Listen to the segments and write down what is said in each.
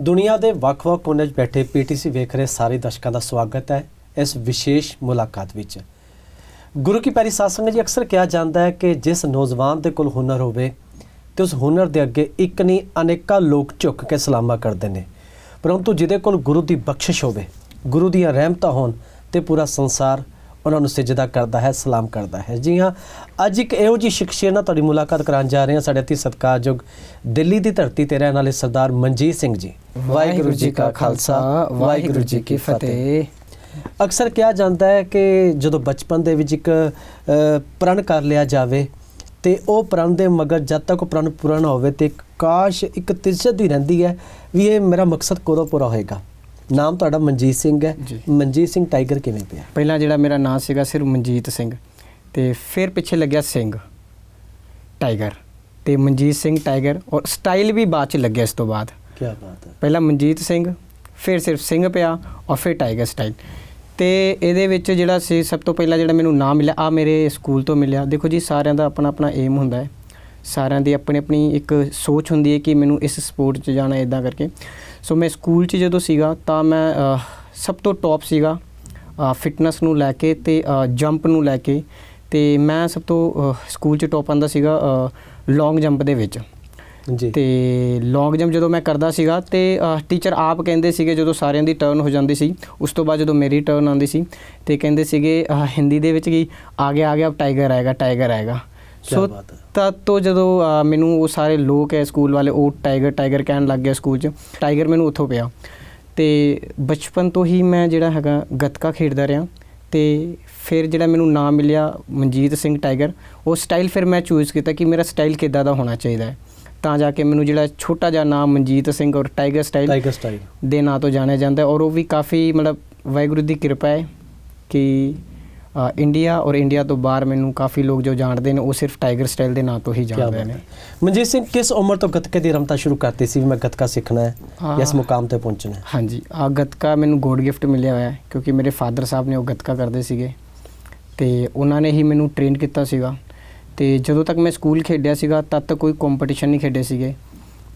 ਦੁਨੀਆ ਦੇ ਵੱਖ-ਵੱਖ ਕੋਨੇ 'ਚ ਬੈਠੇ ਪੀਟੀਸੀ ਵੇਖ ਰਹੇ ਸਾਰੇ ਦਰਸ਼ਕਾਂ ਦਾ ਸਵਾਗਤ ਹੈ ਇਸ ਵਿਸ਼ੇਸ਼ ਮੁਲਾਕਾਤ ਵਿੱਚ। ਗੁਰੂ ਕੀ ਪਿਆਰੀ ਸਾਧ ਸੰਗਤ ਜੀ, ਅਕਸਰ ਕਿਹਾ ਜਾਂਦਾ ਹੈ ਕਿ ਜਿਸ ਨੌਜਵਾਨ ਦੇ ਕੋਲ ਹੁਨਰ ਹੋਵੇ ਤੇ ਉਸ ਹੁਨਰ ਦੇ ਅੱਗੇ ਇੱਕ ਨਹੀਂ, ਅਨੇਕਾਂ ਲੋਕ ਝੁੱਕ ਕੇ ਸਲਾਮਾ ਕਰਦੇ ਨੇ। ਪਰੰਤੂ ਜਿਹਦੇ ਕੋਲ ਗੁਰੂ ਦੀ ਬਖਸ਼ਿਸ਼ ਹੋਵੇ, ਗੁਰੂ ਦੀਆਂ ਰਹਿਮਤਾਂ ਹੋਣ ਤੇ ਪੂਰਾ ਸੰਸਾਰ ਉਹਨਾਂ ਨੂੰ ਸਜਦਾ ਕਰਦਾ ਹੈ, ਸਲਾਮ ਕਰਦਾ ਹੈ। ਜੀ ਹਾਂ, ਅੱਜ ਇੱਕ ਇਹੋ ਜਿਹੀ ਸ਼ਖਸੀਅਤ ਨਾਲ ਤੁਹਾਡੀ ਮੁਲਾਕਾਤ ਕਰਾਉਣ ਜਾ ਰਹੇ ਹਾਂ। ਸਾਡੇ ਅਤੀ ਸਤਿਕਾਰਯੋਗ ਦਿੱਲੀ ਦੀ ਧਰਤੀ ਤੇ ਰਹਿਣ ਵਾਲੇ ਸਰਦਾਰ ਮਨਜੀਤ ਸਿੰਘ ਜੀ। ਵਾਹਿਗੁਰੂ ਜੀ ਕਾ ਖਾਲਸਾ, ਵਾਹਿਗੁਰੂ ਜੀ ਕੀ ਫਤਿਹ। ਅਕਸਰ ਕਿਹਾ ਜਾਂਦਾ ਹੈ ਕਿ ਜਦੋਂ ਬਚਪਨ ਦੇ ਵਿੱਚ ਇੱਕ ਪ੍ਰਣ ਕਰ ਲਿਆ ਜਾਵੇ ਤੇ ਉਹ ਪ੍ਰਣ ਦੇ ਮਗਰ ਜਦ ਤੱਕ ਉਹ ਪ੍ਰਣ ਪੂਰਾ ਨਾ ਹੋਵੇ ਤੇ ਕਾਸ਼ ਇੱਕ ਤਿਜਤ ਹੀ ਰਹਿੰਦੀ ਹੈ ਵੀ ਇਹ ਮੇਰਾ ਮਕਸਦ ਕਦੋਂ ਪੂਰਾ ਹੋਏਗਾ। ਨਾਮ ਤੁਹਾਡਾ ਮਨਜੀਤ ਸਿੰਘ ਹੈ। ਮਨਜੀਤ ਸਿੰਘ ਟਾਈਗਰ ਕਿਵੇਂ ਪਿਆ? ਪਹਿਲਾਂ ਜਿਹੜਾ ਮੇਰਾ ਨਾਮ ਸੀਗਾ ਸਿਰਫ ਮਨਜੀਤ ਸਿੰਘ ਤੇ ਫਿਰ ਪਿੱਛੇ ਲੱਗਿਆ ਸਿੰਘ ਟਾਈਗਰ ਤੇ ਮਨਜੀਤ ਸਿੰਘ ਟਾਈਗਰ ਔਰ ਸਟਾਈਲ ਵੀ ਬਾਅਦ ਚ ਲੱਗਿਆ ਇਸ ਤੋਂ ਬਾਅਦ। ਕੀ ਬਾਤ ਹੈ। ਪਹਿਲਾਂ ਮਨਜੀਤ ਸਿੰਘ ਫਿਰ ਸਿਰਫ ਸਿੰਘ ਪਿਆ ਔਰ ਫਿਰ ਟਾਈਗਰ ਸਟਾਈਲ। ਤੇ ਇਹਦੇ ਵਿੱਚ ਜਿਹੜਾ ਸੀ ਸਭ ਤੋਂ ਪਹਿਲਾਂ ਜਿਹੜਾ ਮੈਨੂੰ ਨਾਮ ਮਿਲਿਆ ਆ ਮੇਰੇ ਸਕੂਲ ਤੋਂ ਮਿਲਿਆ। ਦੇਖੋ ਜੀ ਸਾਰਿਆਂ ਦਾ ਆਪਣਾ ਆਪਣਾ ਏਮ ਹੁੰਦਾ ਹੈ। ਸਾਰਿਆਂ ਦੀ ਆਪਣੀ ਆਪਣੀ ਇੱਕ ਸੋਚ ਹੁੰਦੀ ਹੈ ਕਿ ਮੈਨੂੰ ਇਸ ਸਪੋਰਟ 'ਚ ਜਾਣਾ ਇਦਾਂ ਕਰਕੇ। ਸੋ ਮੈਂ ਸਕੂਲ 'ਚ ਜਦੋਂ ਸੀਗਾ ਤਾਂ ਮੈਂ ਸਭ ਤੋਂ ਟੌਪ ਸੀਗਾ ਫਿਟਨੈਸ ਨੂੰ ਲੈ ਕੇ ਤੇ ਜੰਪ ਨੂੰ ਲੈ ਕੇ ਤੇ ਮੈਂ ਸਭ ਤੋਂ ਸਕੂਲ 'ਚ ਟੌਪ ਆਂਦਾ ਸੀਗਾ ਲੌਂਗ ਜੰਪ ਦੇ ਵਿੱਚ। ਜੀ। ਤੇ ਲੌਂਗ ਜੰਪ ਜਦੋਂ ਮੈਂ ਕਰਦਾ ਸੀਗਾ ਤੇ ਟੀਚਰ ਆਪ ਕਹਿੰਦੇ ਸੀਗੇ ਜਦੋਂ ਸਾਰਿਆਂ ਦੀ ਟਰਨ ਹੋ ਜਾਂਦੀ ਸੀ ਉਸ ਤੋਂ ਬਾਅਦ ਜਦੋਂ ਮੇਰੀ ਟਰਨ ਆਉਂਦੀ ਸੀ ਤੇ ਕਹਿੰਦੇ ਸੀਗੇ ਹਿੰਦੀ ਦੇ ਵਿੱਚ ਕਿ ਆ ਗਿਆ ਆ ਗਿਆ ਟਾਈਗਰ ਆਏਗਾ ਟਾਈਗਰ ਆਏਗਾ। ਹੈ। ਤਦ ਤੋਂ ਜਦੋਂ ਮੈਨੂੰ ਉਹ ਸਾਰੇ ਲੋਕ ਹੈ ਸਕੂਲ ਵਾਲੇ ਉਹ ਟਾਈਗਰ ਟਾਈਗਰ ਕਹਿਣ ਲੱਗ ਗਿਆ ਸਕੂਲ 'ਚ ਟਾਈਗਰ ਮੈਨੂੰ ਉੱਥੋਂ ਪਿਆ। ਤੇ ਬਚਪਨ ਤੋਂ ਹੀ ਮੈਂ ਜਿਹੜਾ ਹੈਗਾ ਗੱਤਕਾ ਖੇਡਦਾ ਰਿਹਾ ਤੇ ਫਿਰ ਜਿਹੜਾ ਮੈਨੂੰ ਨਾਮ ਮਿਲਿਆ ਮਨਜੀਤ ਸਿੰਘ ਟਾਈਗਰ ਉਹ ਸਟਾਈਲ ਫਿਰ ਮੈਂ ਚੂਜ਼ ਕੀਤਾ ਕਿ ਮੇਰਾ ਸਟਾਈਲ ਕਿੱਦਾਂ ਦਾ ਹੋਣਾ ਚਾਹੀਦਾ ਹੈ। ਤਾਂ ਜਾ ਕੇ ਮੈਨੂੰ ਜਿਹੜਾ ਛੋਟਾ ਜਿਹਾ ਨਾਮ ਮਨਜੀਤ ਸਿੰਘ ਔਰ ਟਾਈਗਰ ਸਟਾਈਲ ਟਾਈਗਰ ਸਟਾਈਲ। ਦੇ ਨਾਂ ਤੋਂ ਜਾਣਿਆ ਜਾਂਦਾ ਔਰ ਉਹ ਵੀ ਕਾਫੀ ਮਤਲਬ ਵਾਹਿਗੁਰੂ ਦੀ ਕਿਰਪਾ ਹੈ ਕਿ ਇੰਡੀਆ ਔਰ ਇੰਡੀਆ ਤੋਂ ਬਾਹਰ ਮੈਨੂੰ ਕਾਫੀ ਲੋਕ ਜੋ ਜਾਣਦੇ ਨੇ ਉਹ ਸਿਰਫ ਟਾਈਗਰ ਸਟਾਈਲ ਦੇ ਨਾਂ ਤੋਂ ਹੀ ਜਾਣਦੇ ਨੇ। ਮਨਜੀਤ ਸਿੰਘ ਕਿਸ ਉਮਰ ਤੋਂ ਗੱਤਕੇ ਦੀ ਰਮਤਾ ਸ਼ੁਰੂ ਕਰਤੀ ਸੀ? ਵੀ ਮੈਂ ਗੱਤਕਾ ਸਿੱਖਣਾ ਹੈ ਜਾਂ ਇਸ। ਮੁਕਾਮ ਤੇ ਪਹੁੰਚਣਾ ਹੈ? ਹਾਂਜੀ ਆ ਗੱਤਕਾ ਮੈਨੂੰ ਗੋਡ ਗਿਫਟ ਮਿਲਿਆ ਹੋਇਆ ਹੈ ਕਿਉਂਕਿ ਮੇਰੇ ਫਾਦਰ ਸਾਹਿਬ ਨੇ ਉਹ ਗੱਤਕਾ ਕਰਦੇ ਸੀਗੇ। ਤੇ ਉਹਨਾਂ ਨੇ ਹੀ ਮੈਨੂੰ ਟ੍ਰੇਨ ਕੀਤਾ ਸੀਗਾ। ਤੇ ਜਦੋਂ ਤੱਕ ਮੈਂ ਸਕੂਲ ਖੇਡਿਆ ਸੀਗਾ ਤਦ ਤੱਕ ਕੋਈ ਕੰਪੀਟੀਸ਼ਨ ਨਹੀਂ ਖੇਡੇ ਸੀਗੇ।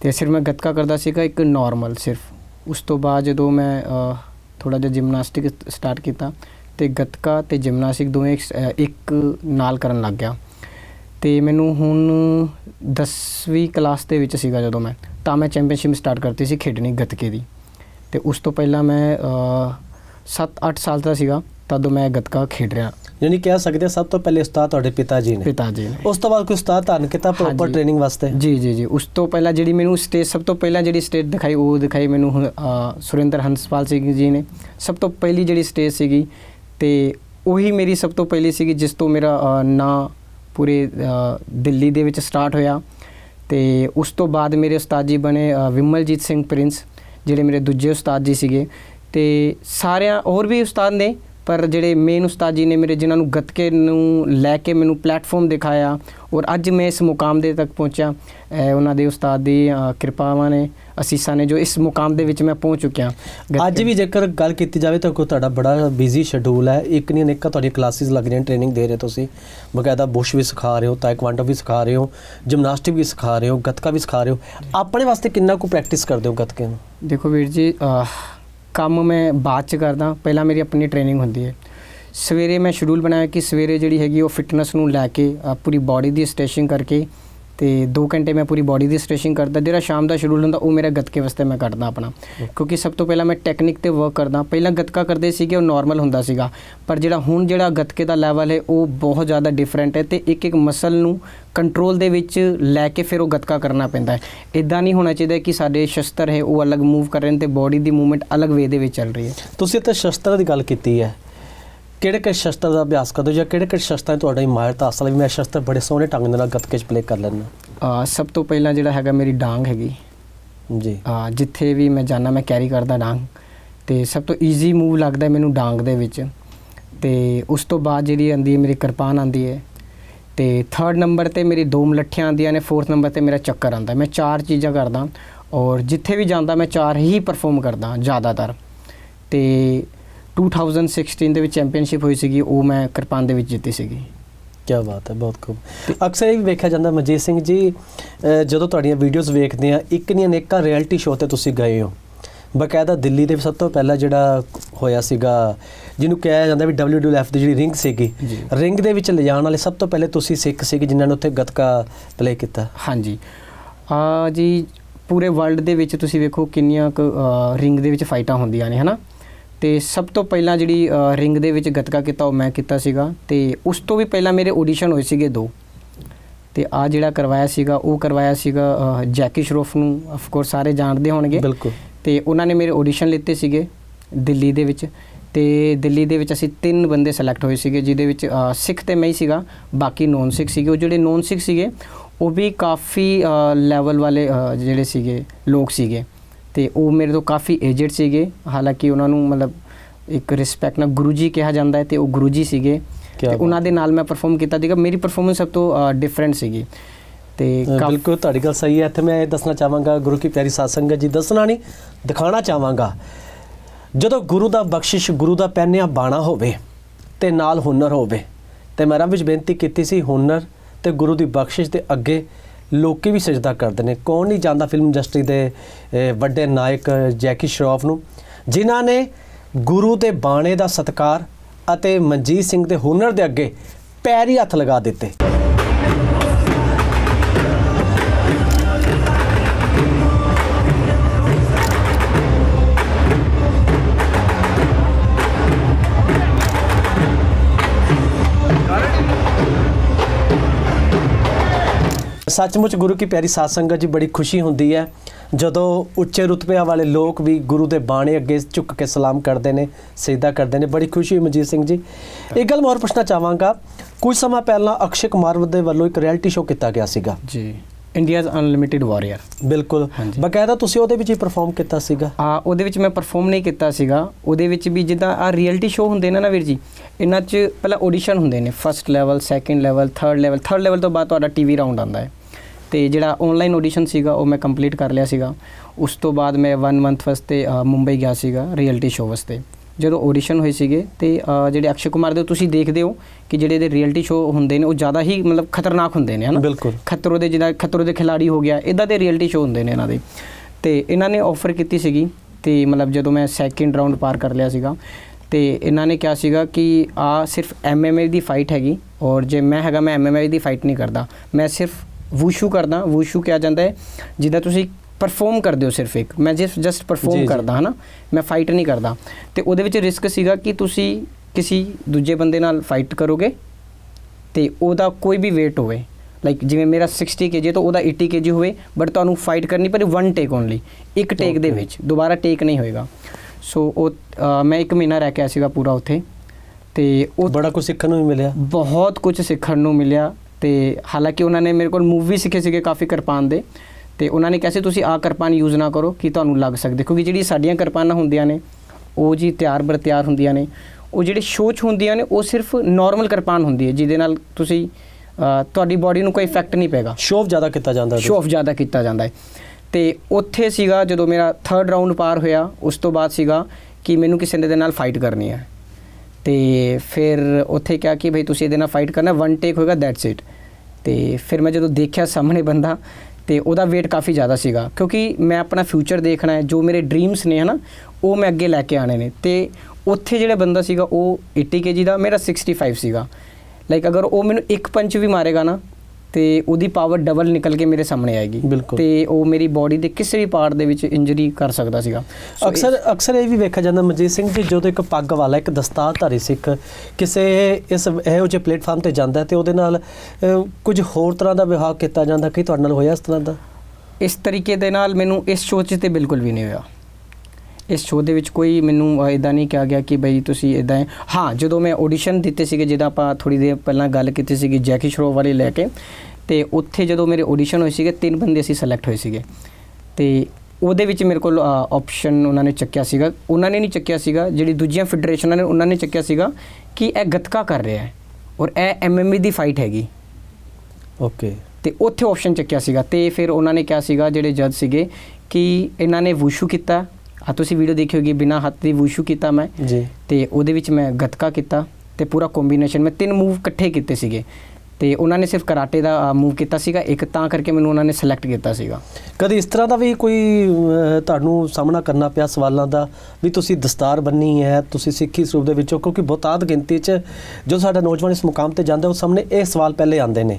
ਤੇ ਸਿਰਫ ਮੈਂ ਗੱਤਕਾ ਕਰਦਾ ਸੀਗਾ ਇੱਕ ਨਾਰਮਲ ਸਿਰਫ। ਉਸ ਤੋਂ ਬਾਅਦ ਜਦੋਂ ਮੈਂ ਥੋੜਾ ਜਿਹਾ ਜਿਮਨਾਸਟਿਕ ਸਟਾਰਟ ਕੀਤਾ ਤੇ ਗੱਤਕਾ ਤੇ ਜਿਮਨਾਸਟਿਕ ਦੋਵੇਂ ਇੱਕ- ਨਾਲ ਕਰਨ ਲੱਗ ਗਿਆ। ਤੇ ਮੈਨੂੰ ਹੁਣ 10ਵੀਂ ਕਲਾਸ ਦੇ ਵਿੱਚ ਸੀਗਾ ਜਦੋਂ ਮੈਂ ਤਾਂ ਮੈਂ ਚੈਂਪੀਅਨਸ਼ਿਪ ਸਟਾਰਟ ਕਰਤੀ ਸੀ ਖੇਡਣੀ ਗੱਤਕੇ ਦੀ। ਤੇ ਉਸ ਤੋਂ ਪਹਿਲਾਂ ਮੈਂ 7-8 ਸਾਲ ਦਾ ਸੀਗਾ ਤਦੋਂ ਮੈਂ ਗੱਤਕਾ ਖੇਡ ਰਿਹਾ। ਯਾਨੀ ਕਹਿ ਸਕਦੇ ਸਭ ਤੋਂ ਪਹਿਲੇ ਉਸਤਾਦ ਤੁਹਾਡੇ ਪਿਤਾ ਜੀ ਨੇ? ਪਿਤਾ ਜੀ ਨੇ। ਉਸ ਤੋਂ ਬਾਅਦ ਕੋਈ ਉਸਤਾਦ ਧਾਰਨ ਕੀਤਾ ਪ੍ਰੋਪਰ। ਟ੍ਰੇਨਿੰਗ ਵਾਸਤੇ? ਜੀ ਜੀ ਜੀ। ਉਸ ਤੋਂ ਪਹਿਲਾਂ ਜਿਹੜੀ ਮੈਨੂੰ ਸਟੇਜ ਸਭ ਤੋਂ ਪਹਿਲਾਂ ਜਿਹੜੀ ਸਟੇਜ ਦਿਖਾਈ ਉਹ ਦਿਖਾਈ ਮੈਨੂੰ ਸੁਰਿੰਦਰ ਹੰਸਪਾਲ ਸਿੰਘ ਜੀ ਨੇ। ਸਭ ਤੋਂ ਪਹਿਲੀ ਜਿਹੜੀ ਸਟੇਜ ਸੀਗੀ ਤੇ ਉਹੀ ਮੇਰੀ ਸਭ ਤੋਂ ਪਹਿਲੀ ਸੀਗੀ ਜਿਸ ਤੋਂ ਮੇਰਾ ਨਾਂ ਪੂਰੇ ਦਿੱਲੀ ਦੇ ਵਿੱਚ ਸਟਾਰਟ ਹੋਇਆ। ਤੇ ਉਸ ਤੋਂ ਬਾਅਦ ਮੇਰੇ ਉਸਤਾਦ ਜੀ ਬਣੇ ਵਿਮਲਜੀਤ ਸਿੰਘ ਪ੍ਰਿੰਸ, ਜਿਹੜੇ ਮੇਰੇ ਦੂਜੇ ਉਸਤਾਦ ਜੀ ਸੀਗੇ। ਤੇ ਸਾਰਿਆਂ, ਹੋਰ ਵੀ ਉਸਤਾਦ ਨੇ ਪਰ ਜਿਹੜੇ ਮੇਨ ਉਸਤਾਦ ਜੀ ਨੇ ਮੇਰੇ ਜਿਨ੍ਹਾਂ ਨੂੰ ਗੱਤਕੇ ਨੂੰ ਲੈ ਕੇ ਮੈਨੂੰ ਪਲੇਟਫਾਰਮ ਦਿਖਾਇਆ ਔਰ ਅੱਜ ਮੈਂ ਇਸ ਮੁਕਾਮ ਦੇ ਤੱਕ ਪਹੁੰਚਿਆ ਇਹ ਉਹਨਾਂ ਦੇ ਉਸਤਾਦ ਦੀ ਕਿਰਪਾਵਾਂ ਨੇ ਅਸੀਸਾਂ ਨੇ ਜੋ ਇਸ ਮੁਕਾਮ ਦੇ ਵਿੱਚ ਮੈਂ ਪਹੁੰਚ ਚੁੱਕਿਆ। ਅੱਜ ਵੀ ਜੇਕਰ ਗੱਲ ਕੀਤੀ ਜਾਵੇ ਤਾਂ ਕੋਈ ਤੁਹਾਡਾ ਬੜਾ ਬਿਜ਼ੀ ਸ਼ਡਿਊਲ ਹੈ ਇੱਕ ਨਹੀਂ ਅਨੇਕਾਂ ਤੁਹਾਡੀ ਕਲਾਸਿਸ ਲੱਗ ਰਹੀਆਂ ਟ੍ਰੇਨਿੰਗ ਦੇ ਰਹੇ ਤੁਸੀਂ ਬਕਾਇਦਾ ਬੁਸ਼ ਵੀ ਸਿਖਾ ਰਹੇ ਹੋ ਤਾਇਕਵਾਂਡੋ ਵੀ ਸਿਖਾ ਰਹੇ ਹੋ ਜਿਮਨਾਸਟਿਕ ਵੀ ਸਿਖਾ ਰਹੇ ਹੋ ਗੱਤਕਾ ਵੀ ਸਿਖਾ ਰਹੇ ਹੋ ਆਪਣੇ ਵਾਸਤੇ ਕਿੰਨਾ ਕੁ ਪ੍ਰੈਕਟਿਸ ਕਰਦੇ ਹੋ ਗੱਤਕੇ ਨੂੰ? ਦੇਖੋ ਵੀਰ ਜੀ ਕੰਮ ਮੈਂ ਬਾਅਦ ਚ ਕਰਦਾ, ਪਹਿਲਾਂ ਮੇਰੀ ਆਪਣੀ ਟ੍ਰੇਨਿੰਗ ਹੁੰਦੀ ਹੈ। ਸਵੇਰੇ ਮੈਂ ਸ਼ਡਿਊਲ ਬਣਾਇਆ ਕਿ ਸਵੇਰੇ ਜਿਹੜੀ ਹੈਗੀ ਉਹ ਫਿਟਨੈਸ ਨੂੰ ਲੈ ਕੇ ਪੂਰੀ ਬਾਡੀ ਦੀ ਸਟ੍ਰੈਚਿੰਗ ਕਰਕੇ ਤੇ 2 ਘੰਟੇ ਮੈਂ ਪੂਰੀ ਬਾਡੀ ਦੀ ਸਟ੍ਰੈਚਿੰਗ ਕਰਦਾ ਜਿਹੜਾ ਸ਼ਾਮ ਦਾ ਸ਼ਡਿਊਲ ਹੁੰਦਾ ਉਹ ਮੇਰਾ ਗੱਤਕੇ ਵਾਸਤੇ ਮੈਂ ਕੱਢਦਾ ਆਪਣਾ। ਕਿਉਂਕਿ ਸਭ ਤੋਂ ਪਹਿਲਾਂ ਮੈਂ ਟੈਕਨਿਕ ਤੇ ਵਰਕ ਕਰਦਾ। ਪਹਿਲਾਂ ਗੱਤਕਾ ਕਰਦੇ ਸੀਗੇ ਉਹ ਨਾਰਮਲ ਹੁੰਦਾ ਸੀਗਾ। ਪਰ ਜਿਹੜਾ ਹੁਣ ਜਿਹੜਾ ਗੱਤਕੇ ਦਾ ਲੈਵਲ ਹੈ ਉਹ ਬਹੁਤ ਜ਼ਿਆਦਾ ਡਿਫਰੈਂਟ ਹੈ ਤੇ ਇੱਕ ਇੱਕ ਮਸਲ ਨੂੰ ਕੰਟਰੋਲ ਦੇ ਵਿੱਚ ਲੈ ਕੇ ਫਿਰ ਉਹ ਗੱਤਕਾ ਕਰਨਾ ਪੈਂਦਾ ਹੈ। ਇਦਾਂ ਨਹੀਂ ਹੋਣਾ ਚਾਹੀਦਾ ਕਿ ਸਾਡੇ ਸ਼ਸਤਰ ਹੈ ਉਹ ਅਲੱਗ ਮੂਵ ਕਰ ਰਹੇ ਨੇ ਤੇ ਬਾਡੀ ਦੀ ਮੂਵਮੈਂਟ ਅਲੱਗ ਵੇ ਦੇ ਵਿੱਚ ਚੱਲ ਰਹੀ ਹੈ। ਤੁਸੀਂ ਇੱਥੇ ਸ਼ਸਤਰਾਂ ਦੀ ਗੱਲ ਕੀਤੀ ਹੈ। ਕਿਹੜੇ ਕਿਹੜੇ ਸ਼ਸਤਰ ਦਾ ਅਭਿਆਸ ਕਰਦੇ ਹੋ ਜਾਂ ਕਿਹੜੇ ਕਿਹੜੇ ਸ਼ਸਤਰਾਂ 'ਚ ਤੁਹਾਡਾ ਮਾਹਿਰਤਾ ਅਸਲ ਵੀ ਮੈਂ ਸ਼ਸਤਰ ਬੜੇ ਸੋਹਣੇ ਢੰਗ ਨਾਲ ਗੱਤਕੇ 'ਚ ਪਲੇ ਕਰ ਲੈਂਦਾ। ਸਭ ਤੋਂ ਪਹਿਲਾਂ ਜਿਹੜਾ ਹੈਗਾ ਮੇਰੀ ਡਾਂਗ ਹੈਗੀ। ਜੀ। ਅਹ ਜਿੱਥੇ ਵੀ ਮੈਂ ਜਾਣਾ ਮੈਂ ਕੈਰੀ ਕਰਦਾ ਡਾਂਗ। ਤੇ ਸਭ ਤੋਂ ਈਜ਼ੀ ਮੂਵ ਲੱਗਦਾ ਮੈਨੂੰ ਡਾਂਗ ਦੇ ਵਿੱਚ। ਤੇ ਉਸ ਤੋਂ ਬਾਅਦ ਜਿਹੜੀ ਆਂਦੀ ਹੈ ਮੇਰੀ ਕਿਰਪਾਨ ਆਂਦੀ ਹੈ। ਤੇ ਥਰਡ ਨੰਬਰ ਤੇ ਮੇਰੀ ਦੋ ਮਲੱਠੀਆਂ ਆਂਦੀਆਂ ਨੇ ਫੋਰਥ ਨੰਬਰ ਤੇ ਮੇਰਾ ਚੱਕਰ ਆਂਦਾ ਮੈਂ ਚਾਰ ਚੀਜ਼ਾਂ ਕਰਦਾ। ਔਰ ਜਿੱਥੇ ਵੀ ਜਾਂਦਾ ਮੈਂ ਚਾਰ ਹੀ ਪਰਫਾਰਮ ਕਰਦਾ ਜ਼ਿਆਦਾਤਰ। ਤੇ 2016 ਦੇ ਵਿੱਚ ਚੈਂਪੀਅਨਸ਼ਿਪ ਹੋਈ ਸੀਗੀ ਉਹ ਮੈਂ ਕਿਰਪਾਨ ਦੇ ਵਿੱਚ ਜਿੱਤੀ ਸੀਗੀ। ਕੀ ਬਾਤ ਹੈ ਬਹੁਤ ਖੂਬ। ਅਕਸਰ ਇਹ ਵੀ ਵੇਖਿਆ ਜਾਂਦਾ ਮਨਜੀਤ ਸਿੰਘ ਜੀ ਜਦੋਂ ਤੁਹਾਡੀਆਂ ਵੀਡੀਓਜ਼ ਵੇਖਦੇ ਆ ਇੱਕ ਨਹੀਂ ਅਨੇਕਾਂ ਰਿਐਲਿਟੀ ਸ਼ੋਅ ਤੇ ਤੁਸੀਂ ਗਏ ਹੋ। ਬਕਾਇਦਾ ਦਿੱਲੀ ਦੇ ਸਭ ਤੋਂ ਪਹਿਲਾਂ ਜਿਹੜਾ ਹੋਇਆ ਸੀਗਾ ਜਿਹਨੂੰ ਕਿਹਾ ਜਾਂਦਾ ਵੀ WWF ਦੀ ਜਿਹੜੀ ਰਿੰਗ ਸੀਗੀ। ਰਿੰਗ ਦੇ ਵਿੱਚ ਲਿਜਾਣ ਵਾਲੇ ਸਭ ਤੋਂ ਪਹਿਲੇ ਤੁਸੀਂ ਸਿੱਖ ਸੀਗੇ ਜਿਨ੍ਹਾਂ ਨੇ ਉੱਥੇ ਗੱਤਕਾ ਪਲੇ ਕੀਤਾ। ਹਾਂਜੀ। ਆ ਜੀ ਪੂਰੇ ਵਰਲਡ ਦੇ ਵਿੱਚ ਤੁਸੀਂ ਵੇਖੋ ਕਿੰਨੀਆਂ ਰਿੰਗ ਦੇ ਵਿੱਚ ਫਾਈਟਾਂ ਹੁੰਦੀਆਂ ਨੇ ਹਨਾ? ਤੇ ਸਭ ਤੋਂ ਪਹਿਲਾਂ ਜਿਹੜੀ ਰਿੰਗ ਦੇ ਵਿੱਚ ਗੱਤਕਾ ਕੀਤਾ ਉਹ ਮੈਂ ਕੀਤਾ ਸੀਗਾ ਤੇ ਉਸ ਤੋਂ ਵੀ ਪਹਿਲਾਂ ਮੇਰੇ ਆਡੀਸ਼ਨ ਹੋਏ ਸੀਗੇ ਦੋ। ਤੇ ਆ ਜਿਹੜਾ ਕਰਵਾਇਆ ਸੀਗਾ ਉਹ ਕਰਵਾਇਆ ਸੀਗਾ ਜੈਕੀ ਸ਼ਰੋਫ ਨੂੰ ਆਫ ਕੋਰਸ ਸਾਰੇ ਜਾਣਦੇ ਹੋਣਗੇ। ਬਿਲਕੁਲ। ਤੇ ਉਹਨਾਂ ਨੇ ਮੇਰੇ ਆਡੀਸ਼ਨ ਲਿੱਤੇ ਸੀਗੇ ਦਿੱਲੀ ਦੇ ਵਿੱਚ। ਤੇ ਦਿੱਲੀ ਦੇ ਵਿੱਚ ਅਸੀਂ ਤਿੰਨ ਬੰਦੇ ਸਿਲੈਕਟ ਹੋਏ ਸੀਗੇ ਜਿਹਦੇ ਵਿੱਚ ਸਿੱਖ ਤੇ ਮੈਂ ਹੀ ਸੀਗਾ ਬਾਕੀ ਨੌਨ ਸਿੱਖ ਸੀਗੇ। ਉਹ ਜਿਹੜੇ ਨੌਨ ਸਿੱਖ ਸੀਗੇ ਉਹ ਵੀ ਕਾਫੀ ਲੈਵਲ ਵਾਲੇ ਜਿਹੜੇ ਸੀਗੇ ਲੋਕ ਸੀਗੇ। ਤੇ ਉਹ ਮੇਰੇ ਤੋਂ ਕਾਫੀ ਏਜਡ ਸੀਗੇ। ਹਾਲਾਂਕਿ ਉਹਨਾਂ ਨੂੰ ਮਤਲਬ ਇੱਕ ਰਿਸਪੈਕਟ ਨਾਲ ਗੁਰੂ ਜੀ ਕਿਹਾ ਜਾਂਦਾ ਹੈ ਤੇ ਉਹ ਗੁਰੂ ਜੀ ਸੀਗੇ ਤੇ। ਉਹਨਾਂ ਦੇ ਨਾਲ ਮੈਂ ਪਰਫਾਰਮ ਕੀਤਾ ਸੀਗਾ। ਮੇਰੀ ਪਰਫਾਰਮੈਂਸ ਸਭ ਤੋਂ ਡਿਫਰੈਂਟ ਸੀਗੀ। ਤੇ ਬਿਲਕੁਲ ਤੁਹਾਡੀ ਗੱਲ ਸਹੀ ਹੈ। ਇੱਥੇ ਮੈਂ ਇਹ ਦੱਸਣਾ ਚਾਹਾਂਗਾ ਗੁਰੂ ਕੀ ਪਿਆਰੀ ਸਾਧ ਸੰਗਤ ਜੀ ਦੱਸਣਾ ਨਹੀਂ ਦਿਖਾਣਾ ਚਾਹਾਂਗਾ। ਜਦੋਂ ਗੁਰੂ ਦਾ ਬਖਸ਼ਿਸ਼ ਗੁਰੂ ਦਾ ਪਹਿਨਿਆ ਬਾਣਾ ਹੋਵੇ ਤੇ ਨਾਲ ਹੁਨਰ ਹੋਵੇ ਤੇ ਮੈਂ ਰੱਬ ਵਿੱਚ ਬੇਨਤੀ ਕੀਤੀ ਸੀ ਹੁਨਰ ਤੇ ਗੁਰੂ ਦੀ ਬਖਸ਼ਿਸ਼ ਦੇ ਅੱਗੇ ਲੋਕੀ ਵੀ ਸਜਦਾ ਕਰਦੇ ਨੇ। ਕੌਣ ਨਹੀਂ ਜਾਣਦਾ ਫਿਲਮ ਇੰਡਸਟਰੀ ਦੇ ਵੱਡੇ ਨਾਇਕ ਜੈਕੀ ਸ਼ਰੋਫ ਨੂੰ। ਜਿਨ੍ਹਾਂ ਨੇ ਗੁਰੂ ਦੇ ਬਾਣੇ ਦਾ ਸਤਕਾਰ ਅਤੇ ਮਨਜੀਤ ਸਿੰਘ ਦੇ ਹੁਨਰ ਦੇ ਅੱਗੇ ਪੈਰੀ ਹੱਥ ਲਗਾ ਦਿੱਤੇ। ਸੱਚਮੁੱਚ ਗੁਰੂ ਕੀ ਪਿਆਰੀ ਸਾਧ ਸੰਗਤ ਜੀ ਬੜੀ ਖੁਸ਼ੀ ਹੁੰਦੀ ਹੈ ਜਦੋਂ ਉੱਚੇ ਰੁਤਬਿਆਂ ਵਾਲੇ ਲੋਕ ਵੀ ਗੁਰੂ ਦੇ ਬਾਣੇ ਅੱਗੇ ਝੁੱਕ ਕੇ ਸਲਾਮ ਕਰਦੇ ਨੇ ਸਜਦਾ ਕਰਦੇ ਨੇ। ਬੜੀ ਖੁਸ਼ੀ ਹੋਈ ਮਨਜੀਤ ਸਿੰਘ ਜੀ। ਇੱਕ ਗੱਲ ਹੋਰ ਪੁੱਛਣਾ ਚਾਹਾਂਗਾ ਕੁਝ ਸਮਾਂ ਪਹਿਲਾਂ ਅਕਸ਼ੇ ਕੁਮਾਰ ਦੇ ਵੱਲੋਂ ਇੱਕ ਰਿਐਲਿਟੀ ਸ਼ੋਅ ਕੀਤਾ ਗਿਆ ਸੀਗਾ। ਜੀ ਇੰਡੀਆਜ਼ ਅਨਲਿਮਿਟਿਡ ਵਾਰੀਅਰ ਬਿਲਕੁਲ। ਬਕਾਇਦਾ ਤੁਸੀਂ ਉਹਦੇ ਵਿੱਚ ਹੀ ਪਰਫਾਰਮ ਕੀਤਾ ਸੀਗਾ। ਆ ਉਹਦੇ ਵਿੱਚ ਮੈਂ ਪਰਫਾਰਮ ਨਹੀਂ ਕੀਤਾ ਸੀਗਾ। ਉਹਦੇ ਵਿੱਚ ਵੀ ਜਿੱਦਾਂ ਆ ਰਿਐਲਿਟੀ ਸ਼ੋਅ ਹੁੰਦੇ ਨੇ ਨਾ ਵੀਰ ਜੀ ਇਹਨਾਂ 'ਚ ਪਹਿਲਾਂ ਆਡੀਸ਼ਨ ਹੁੰਦੇ ਨੇ। First level second level third level third level ਤੋਂ ਬਾਅਦ ਤੁਹਾਡਾ ਟੀਵੀ ਰਾਉਂਡ ਆਉਂਦਾ ਹੈ। ਤੇ ਜਿਹੜਾ ਆਨਲਾਈਨ ਆਡੀਸ਼ਨ ਸੀਗਾ ਉਹ ਮੈਂ ਕੰਪਲੀਟ ਕਰ ਲਿਆ ਸੀਗਾ। ਉਸ ਤੋਂ ਬਾਅਦ ਮੈਂ 1 ਮੰਥ ਵਾਸਤੇ ਮੁੰਬਈ ਗਿਆ ਸੀਗਾ ਰਿਐਲਿਟੀ ਸ਼ੋਅ ਵਾਸਤੇ। ਜਦੋਂ ਆਡੀਸ਼ਨ ਹੋਏ ਸੀਗੇ ਤੇ ਜਿਹੜੇ ਅਕਸ਼ੇ ਕੁਮਾਰ ਦੇ ਤੁਸੀਂ ਦੇਖਦੇ ਹੋ ਕਿ ਜਿਹੜੇ ਇਹਦੇ ਰਿਐਲਿਟੀ ਸ਼ੋਅ ਹੁੰਦੇ ਨੇ ਉਹ ਜ਼ਿਆਦਾ ਹੀ ਮਤਲਬ ਖਤਰਨਾਕ ਹੁੰਦੇ ਨੇ ਹਨਾ? ਖਤਰੋ ਦੇ ਜਿਹਦਾ ਖਤਰੋ ਦੇ ਖਿਲਾੜੀ ਹੋ ਗਿਆ ਇਦਾਂ ਦੇ ਰਿਐਲਿਟੀ ਸ਼ੋਅ ਹੁੰਦੇ ਨੇ ਇਹਨਾਂ ਦੇ। ਤੇ ਇਹਨਾਂ ਨੇ ਆਫਰ ਕੀਤੀ ਸੀਗੀ ਤੇ ਮਤਲਬ ਜਦੋਂ ਮੈਂ ਸੈਕਿੰਡ ਰਾਉਂਡ ਪਾਰ ਕਰ ਲਿਆ ਸੀਗਾ ਤੇ ਇਹਨਾਂ ਨੇ ਕਿਹਾ ਸੀਗਾ ਕਿ ਆ ਸਿਰਫ ਐਮਐਮਏ ਦੀ ਫਾਈਟ ਹੈਗੀ ਔਰ ਜੇ ਮੈਂ ਹੈਗਾ ਮੈਂ ਐਮਐਮਏ ਦੀ ਫਾਈਟ ਨਹੀਂ ਕਰਦਾ। ਮੈਂ ਸਿਰਫ ਵੂਸ਼ੂ ਕਰਦਾ ਵੂਸ਼ੂ ਕਿਹਾ ਜਾਂਦਾ ਹੈ ਜਿੱਦਾਂ ਤੁਸੀਂ ਪਰਫਾਰਮ ਕਰਦੇ ਹੋ ਸਿਰਫ ਇੱਕ। ਮੈਂ ਜਸਟ ਜਸਟ ਪਰਫਾਰਮ। ਕਰਦਾ ਹਨਾ? ਮੈਂ ਫਾਈਟ ਨਹੀਂ ਕਰਦਾ। ਤੇ ਉਹਦੇ ਵਿੱਚ ਰਿਸਕ ਸੀਗਾ ਕਿ ਤੁਸੀਂ ਕਿਸੇ ਦੂਜੇ ਬੰਦੇ ਨਾਲ ਫਾਈਟ ਕਰੋਗੇ ਤੇ ਉਹਦਾ ਕੋਈ ਵੀ weight ਹੋਵੇ। ਲਾਈਕ ਜਿਵੇਂ ਮੇਰਾ 60 kg ਤਾਂ ਉਹਦਾ 80 kg ਹੋਵੇ ਬਟ ਤੁਹਾਨੂੰ ਫਾਈਟ ਕਰਨੀ ਪਈ ਵਨ ਟੇਕ ਓਨਲੀ ਇੱਕ ਟੇਕ ਦੇ. ਵਿੱਚ। ਦੁਬਾਰਾ ਟੇਕ ਨਹੀਂ ਹੋਏਗਾ। ਸੋ ਉਹ ਮੈਂ ਇੱਕ ਮਹੀਨਾ ਰਹਿ ਕੇ ਆਇਆ ਸੀਗਾ ਪੂਰਾ ਉੱਥੇ। ਤੇ ਉਹ ਬੜਾ ਕੁਝ ਸਿੱਖਣ ਨੂੰ ਵੀ ਮਿਲਿਆ। ਬਹੁਤ ਕੁਝ ਸਿੱਖਣ ਨੂੰ ਮਿਲਿਆ। ਤੇ ਹਾਲਾਂਕਿ ਉਹਨਾਂ ਨੇ ਮੇਰੇ ਕੋਲ ਮੂਵ ਵੀ ਸਿੱਖੇ ਸੀਗੇ ਕਾਫੀ ਕਿਰਪਾਨ ਦੇ ਤੇ ਉਹਨਾਂ ਨੇ ਕਿਹਾ ਸੀ ਤੁਸੀਂ ਆਹ ਕਿਰਪਾਨ ਯੂਜ਼ ਨਾ ਕਰੋ ਕਿ ਤੁਹਾਨੂੰ ਲੱਗ ਸਕਦੇ? ਕਿਉਂਕਿ ਜਿਹੜੀ ਸਾਡੀਆਂ ਕਿਰਪਾਨਾਂ ਹੁੰਦੀਆਂ ਨੇ ਉਹ ਜੀ ਤਿਆਰ ਬਰ ਤਿਆਰ ਹੁੰਦੀਆਂ ਨੇ ਉਹ ਜਿਹੜੇ ਸ਼ੋਅ 'ਚ ਹੁੰਦੀਆਂ ਨੇ ਉਹ ਸਿਰਫ ਨਾਰਮਲ ਕਿਰਪਾਨ ਹੁੰਦੀ ਹੈ ਜਿਹਦੇ ਨਾਲ ਤੁਸੀਂ ਤੁਹਾਡੀ ਬਾਡੀ ਨੂੰ ਕੋਈ ਇਫੈਕਟ ਨਹੀਂ ਪੈਗਾ ਸ਼ੋਅ ਜ਼ਿਆਦਾ ਕੀਤਾ ਜਾਂਦਾ ਉਹਦੇ ਸ਼ੋਅ ਜ਼ਿਆਦਾ ਕੀਤਾ ਜਾਂਦਾ ਹੈ। ਤੇ ਉੱਥੇ ਸੀਗਾ ਜਦੋਂ ਮੇਰਾ ਥਰਡ ਰਾਉਂਡ ਪਾਰ ਹੋਇਆ ਉਸ ਤੋਂ ਬਾਅਦ ਸੀਗਾ ਕਿ ਮੈਨੂੰ ਕਿਸੇ ਨੇ ਦੇ ਨਾਲ ਫਾਈਟ ਕਰਨੀ ਹੈ। ਤੇ ਫਿਰ ਉੱਥੇ ਕਿਹਾ ਕਿ ਭਈ ਤੁਸੀਂ ਇਹਦੇ ਨਾਲ ਫਾਈਟ ਕਰਨਾ ਵਨ ਟੇਕ ਹੋਏਗਾ ਦੈਟਸ ਇਟ ਤੇ ਫਿਰ ਮੈਂ ਜਦੋਂ ਦੇਖਿਆ ਸਾਹਮਣੇ ਬੰਦਾ ਤੇ ਉਹਦਾ weight ਕਾਫੀ ਜ਼ਿਆਦਾ ਸੀਗਾ, ਕਿਉਂਕਿ ਮੈਂ ਆਪਣਾ ਫਿਊਚਰ ਦੇਖਣਾ ਹੈ, ਜੋ ਮੇਰੇ ਡ੍ਰੀਮਸ ਨੇ ਹਨਾ, ਉਹ ਮੈਂ ਅੱਗੇ ਲੈ ਕੇ ਆਣੇ ਨੇ। ਤੇ ਉੱਥੇ ਜਿਹੜਾ ਬੰਦਾ ਸੀਗਾ, ਉਹ 80 kg ਦਾ, ਮੇਰਾ 65 ਸੀਗਾ। ਲਾਈਕ ਅਗਰ ਉਹ ਮੈਨੂੰ ਇੱਕ ਪੰਚ ਵੀ ਮਾਰੇਗਾ ਨਾ ਤੇ ਉਹਦੀ ਪਾਵਰ ਡਬਲ ਨਿਕਲ ਕੇ ਮੇਰੇ ਸਾਹਮਣੇ ਆਏਗੀ। ਤੇ ਉਹ ਮੇਰੀ ਬਾਡੀ ਦੇ ਕਿਸੇ ਵੀ ਪਾਰਟ ਦੇ ਵਿੱਚ ਇੰਜਰੀ ਕਰ ਸਕਦਾ ਸੀਗਾ। ਅਕਸਰ ਅਕਸਰ ਇਹ ਵੀ ਵੇਖਿਆ ਜਾਂਦਾ ਮਨਜੀਤ ਸਿੰਘ ਜੀ ਜਦੋਂ ਇੱਕ ਪੱਗ ਵਾਲਾ ਇੱਕ ਦਸਤਾਰਧਾਰੀ ਸਿੱਖ ਕਿਸੇ ਇਸ ਇਹੋ ਜਿਹੇ ਪਲੇਟਫਾਰਮ ਤੇ ਜਾਂਦਾ ਤੇ ਉਹਦੇ ਨਾਲ ਕੁਝ ਹੋਰ ਤਰ੍ਹਾਂ ਦਾ ਵਿਵਹਾਰ ਕੀਤਾ ਜਾਂਦਾ ਕੀ ਤੁਹਾਡੇ ਨਾਲ ਹੋਇਆ ਇਸ ਤਰ੍ਹਾਂ ਦਾ? ਇਸ ਤਰੀਕੇ ਦੇ ਨਾਲ ਮੈਨੂੰ ਇਸ ਸ਼ੋਅ 'ਚ ਤੇ ਬਿਲਕੁਲ ਵੀ ਨਹੀਂ ਹੋਇਆ। ਇਸ ਸ਼ੋਅ ਦੇ ਵਿੱਚ ਕੋਈ ਮੈਨੂੰ ਇਦਾਂ ਨਹੀਂ ਕਿਹਾ ਗਿਆ ਕਿ ਬਈ ਤੁਸੀਂ ਇਦਾਂ ਹੈ ਹਾਂ ਜਦੋਂ ਮੈਂ ਆਡੀਸ਼ਨ ਦਿੱਤੇ ਸੀਗੇ ਜਿਹਦਾ ਆਪਾਂ ਥੋੜੀ ਦੇਰ ਪਹਿਲਾਂ ਗੱਲ ਕੀਤੀ ਸੀਗੀ ਜੈਕੀ ਸ਼ਰੋਫ ਵਾਲੀ ਲੈ ਕੇ ਤੇ ਉੱਥੇ ਜਦੋਂ ਮੇਰੇ ਆਡੀਸ਼ਨ ਹੋਏ ਸੀਗੇ ਤਿੰਨ ਬੰਦੇ ਅਸੀਂ ਸਿਲੈਕਟ ਹੋਏ ਸੀਗੇ। ਤੇ ਉਹਦੇ ਵਿੱਚ ਮੇਰੇ ਕੋਲ ਆਪਸ਼ਨ ਉਹਨਾਂ ਨੇ ਚੱਕਿਆ ਸੀਗਾ। ਉਹਨਾਂ ਨੇ ਨਹੀਂ ਚੱਕਿਆ ਸੀਗਾ ਜਿਹੜੀ ਦੂਜੀਆਂ ਫੈਡਰੇਸ਼ਨਾਂ ਨੇ ਉਹਨਾਂ ਨੇ ਚੱਕਿਆ ਸੀਗਾ ਕਿ ਇਹ ਗੱਤਕਾ ਕਰ ਰਿਹਾ ਹੈ ਔਰ ਇਹ ਐਮਐਮਏ ਦੀ ਫਾਈਟ ਹੈਗੀ। ਓਕੇ ਤੇ ਉੱਥੇ ਆਪਸ਼ਨ ਚੱਕਿਆ ਸੀਗਾ। ਤੇ ਫਿਰ ਉਹਨਾਂ ਨੇ ਕਿਹਾ ਸੀਗਾ ਜਿਹੜੇ ਜੱਜ ਸੀਗੇ ਕਿ ਇਹਨਾਂ ਨੇ ਵੂਸ਼ੂ ਕੀਤਾ ਆ ਤੁਸੀਂ ਵੀਡੀਓ ਦੇਖੀ ਹੋਗੀ ਬਿਨਾ ਹੱਥ ਦੀ ਵੂਸ਼ੂ ਕੀਤਾ ਮੈਂ। ਜੀ। ਤੇ ਉਹਦੇ ਵਿੱਚ ਮੈਂ ਗੱਤਕਾ ਕੀਤਾ ਤੇ ਪੂਰਾ ਕੰਬੀਨੇਸ਼ਨ ਮੈਂ ਤਿੰਨ ਮੂਵ ਇਕੱਠੇ ਕੀਤੇ ਸੀਗੇ। ਤੇ ਉਹਨਾਂ ਨੇ ਸਿਰਫ ਕਰਾਟੇ ਦਾ ਮੂਵ ਕੀਤਾ ਸੀਗਾ ਇੱਕ ਤਾਂ ਕਰਕੇ ਮੈਨੂੰ ਉਹਨਾਂ ਨੇ ਸਿਲੈਕਟ ਕੀਤਾ ਸੀਗਾ। ਕਦੀ ਇਸ ਤਰ੍ਹਾਂ ਦਾ ਵੀ ਕੋਈ ਤੁਹਾਨੂੰ ਸਾਹਮਣਾ ਕਰਨਾ ਪਿਆ ਸਵਾਲਾਂ ਦਾ ਵੀ ਤੁਸੀਂ ਦਸਤਾਰ ਬੰਨੀ ਹੈ ਤੁਸੀਂ ਸਿੱਖੀ ਸਰੂਪ ਦੇ ਵਿੱਚੋਂ ਕਿਉਂਕਿ ਬਹੁਤਾਤ ਗਿਣਤੀ 'ਚ ਜੋ ਸਾਡਾ ਨੌਜਵਾਨ ਇਸ ਮੁਕਾਮ ਤੇ ਜਾਂਦਾ ਉਹ ਸਾਹਮਣੇ ਇਹ ਸਵਾਲ ਪਹਿਲੇ ਆਉਂਦੇ ਨੇ।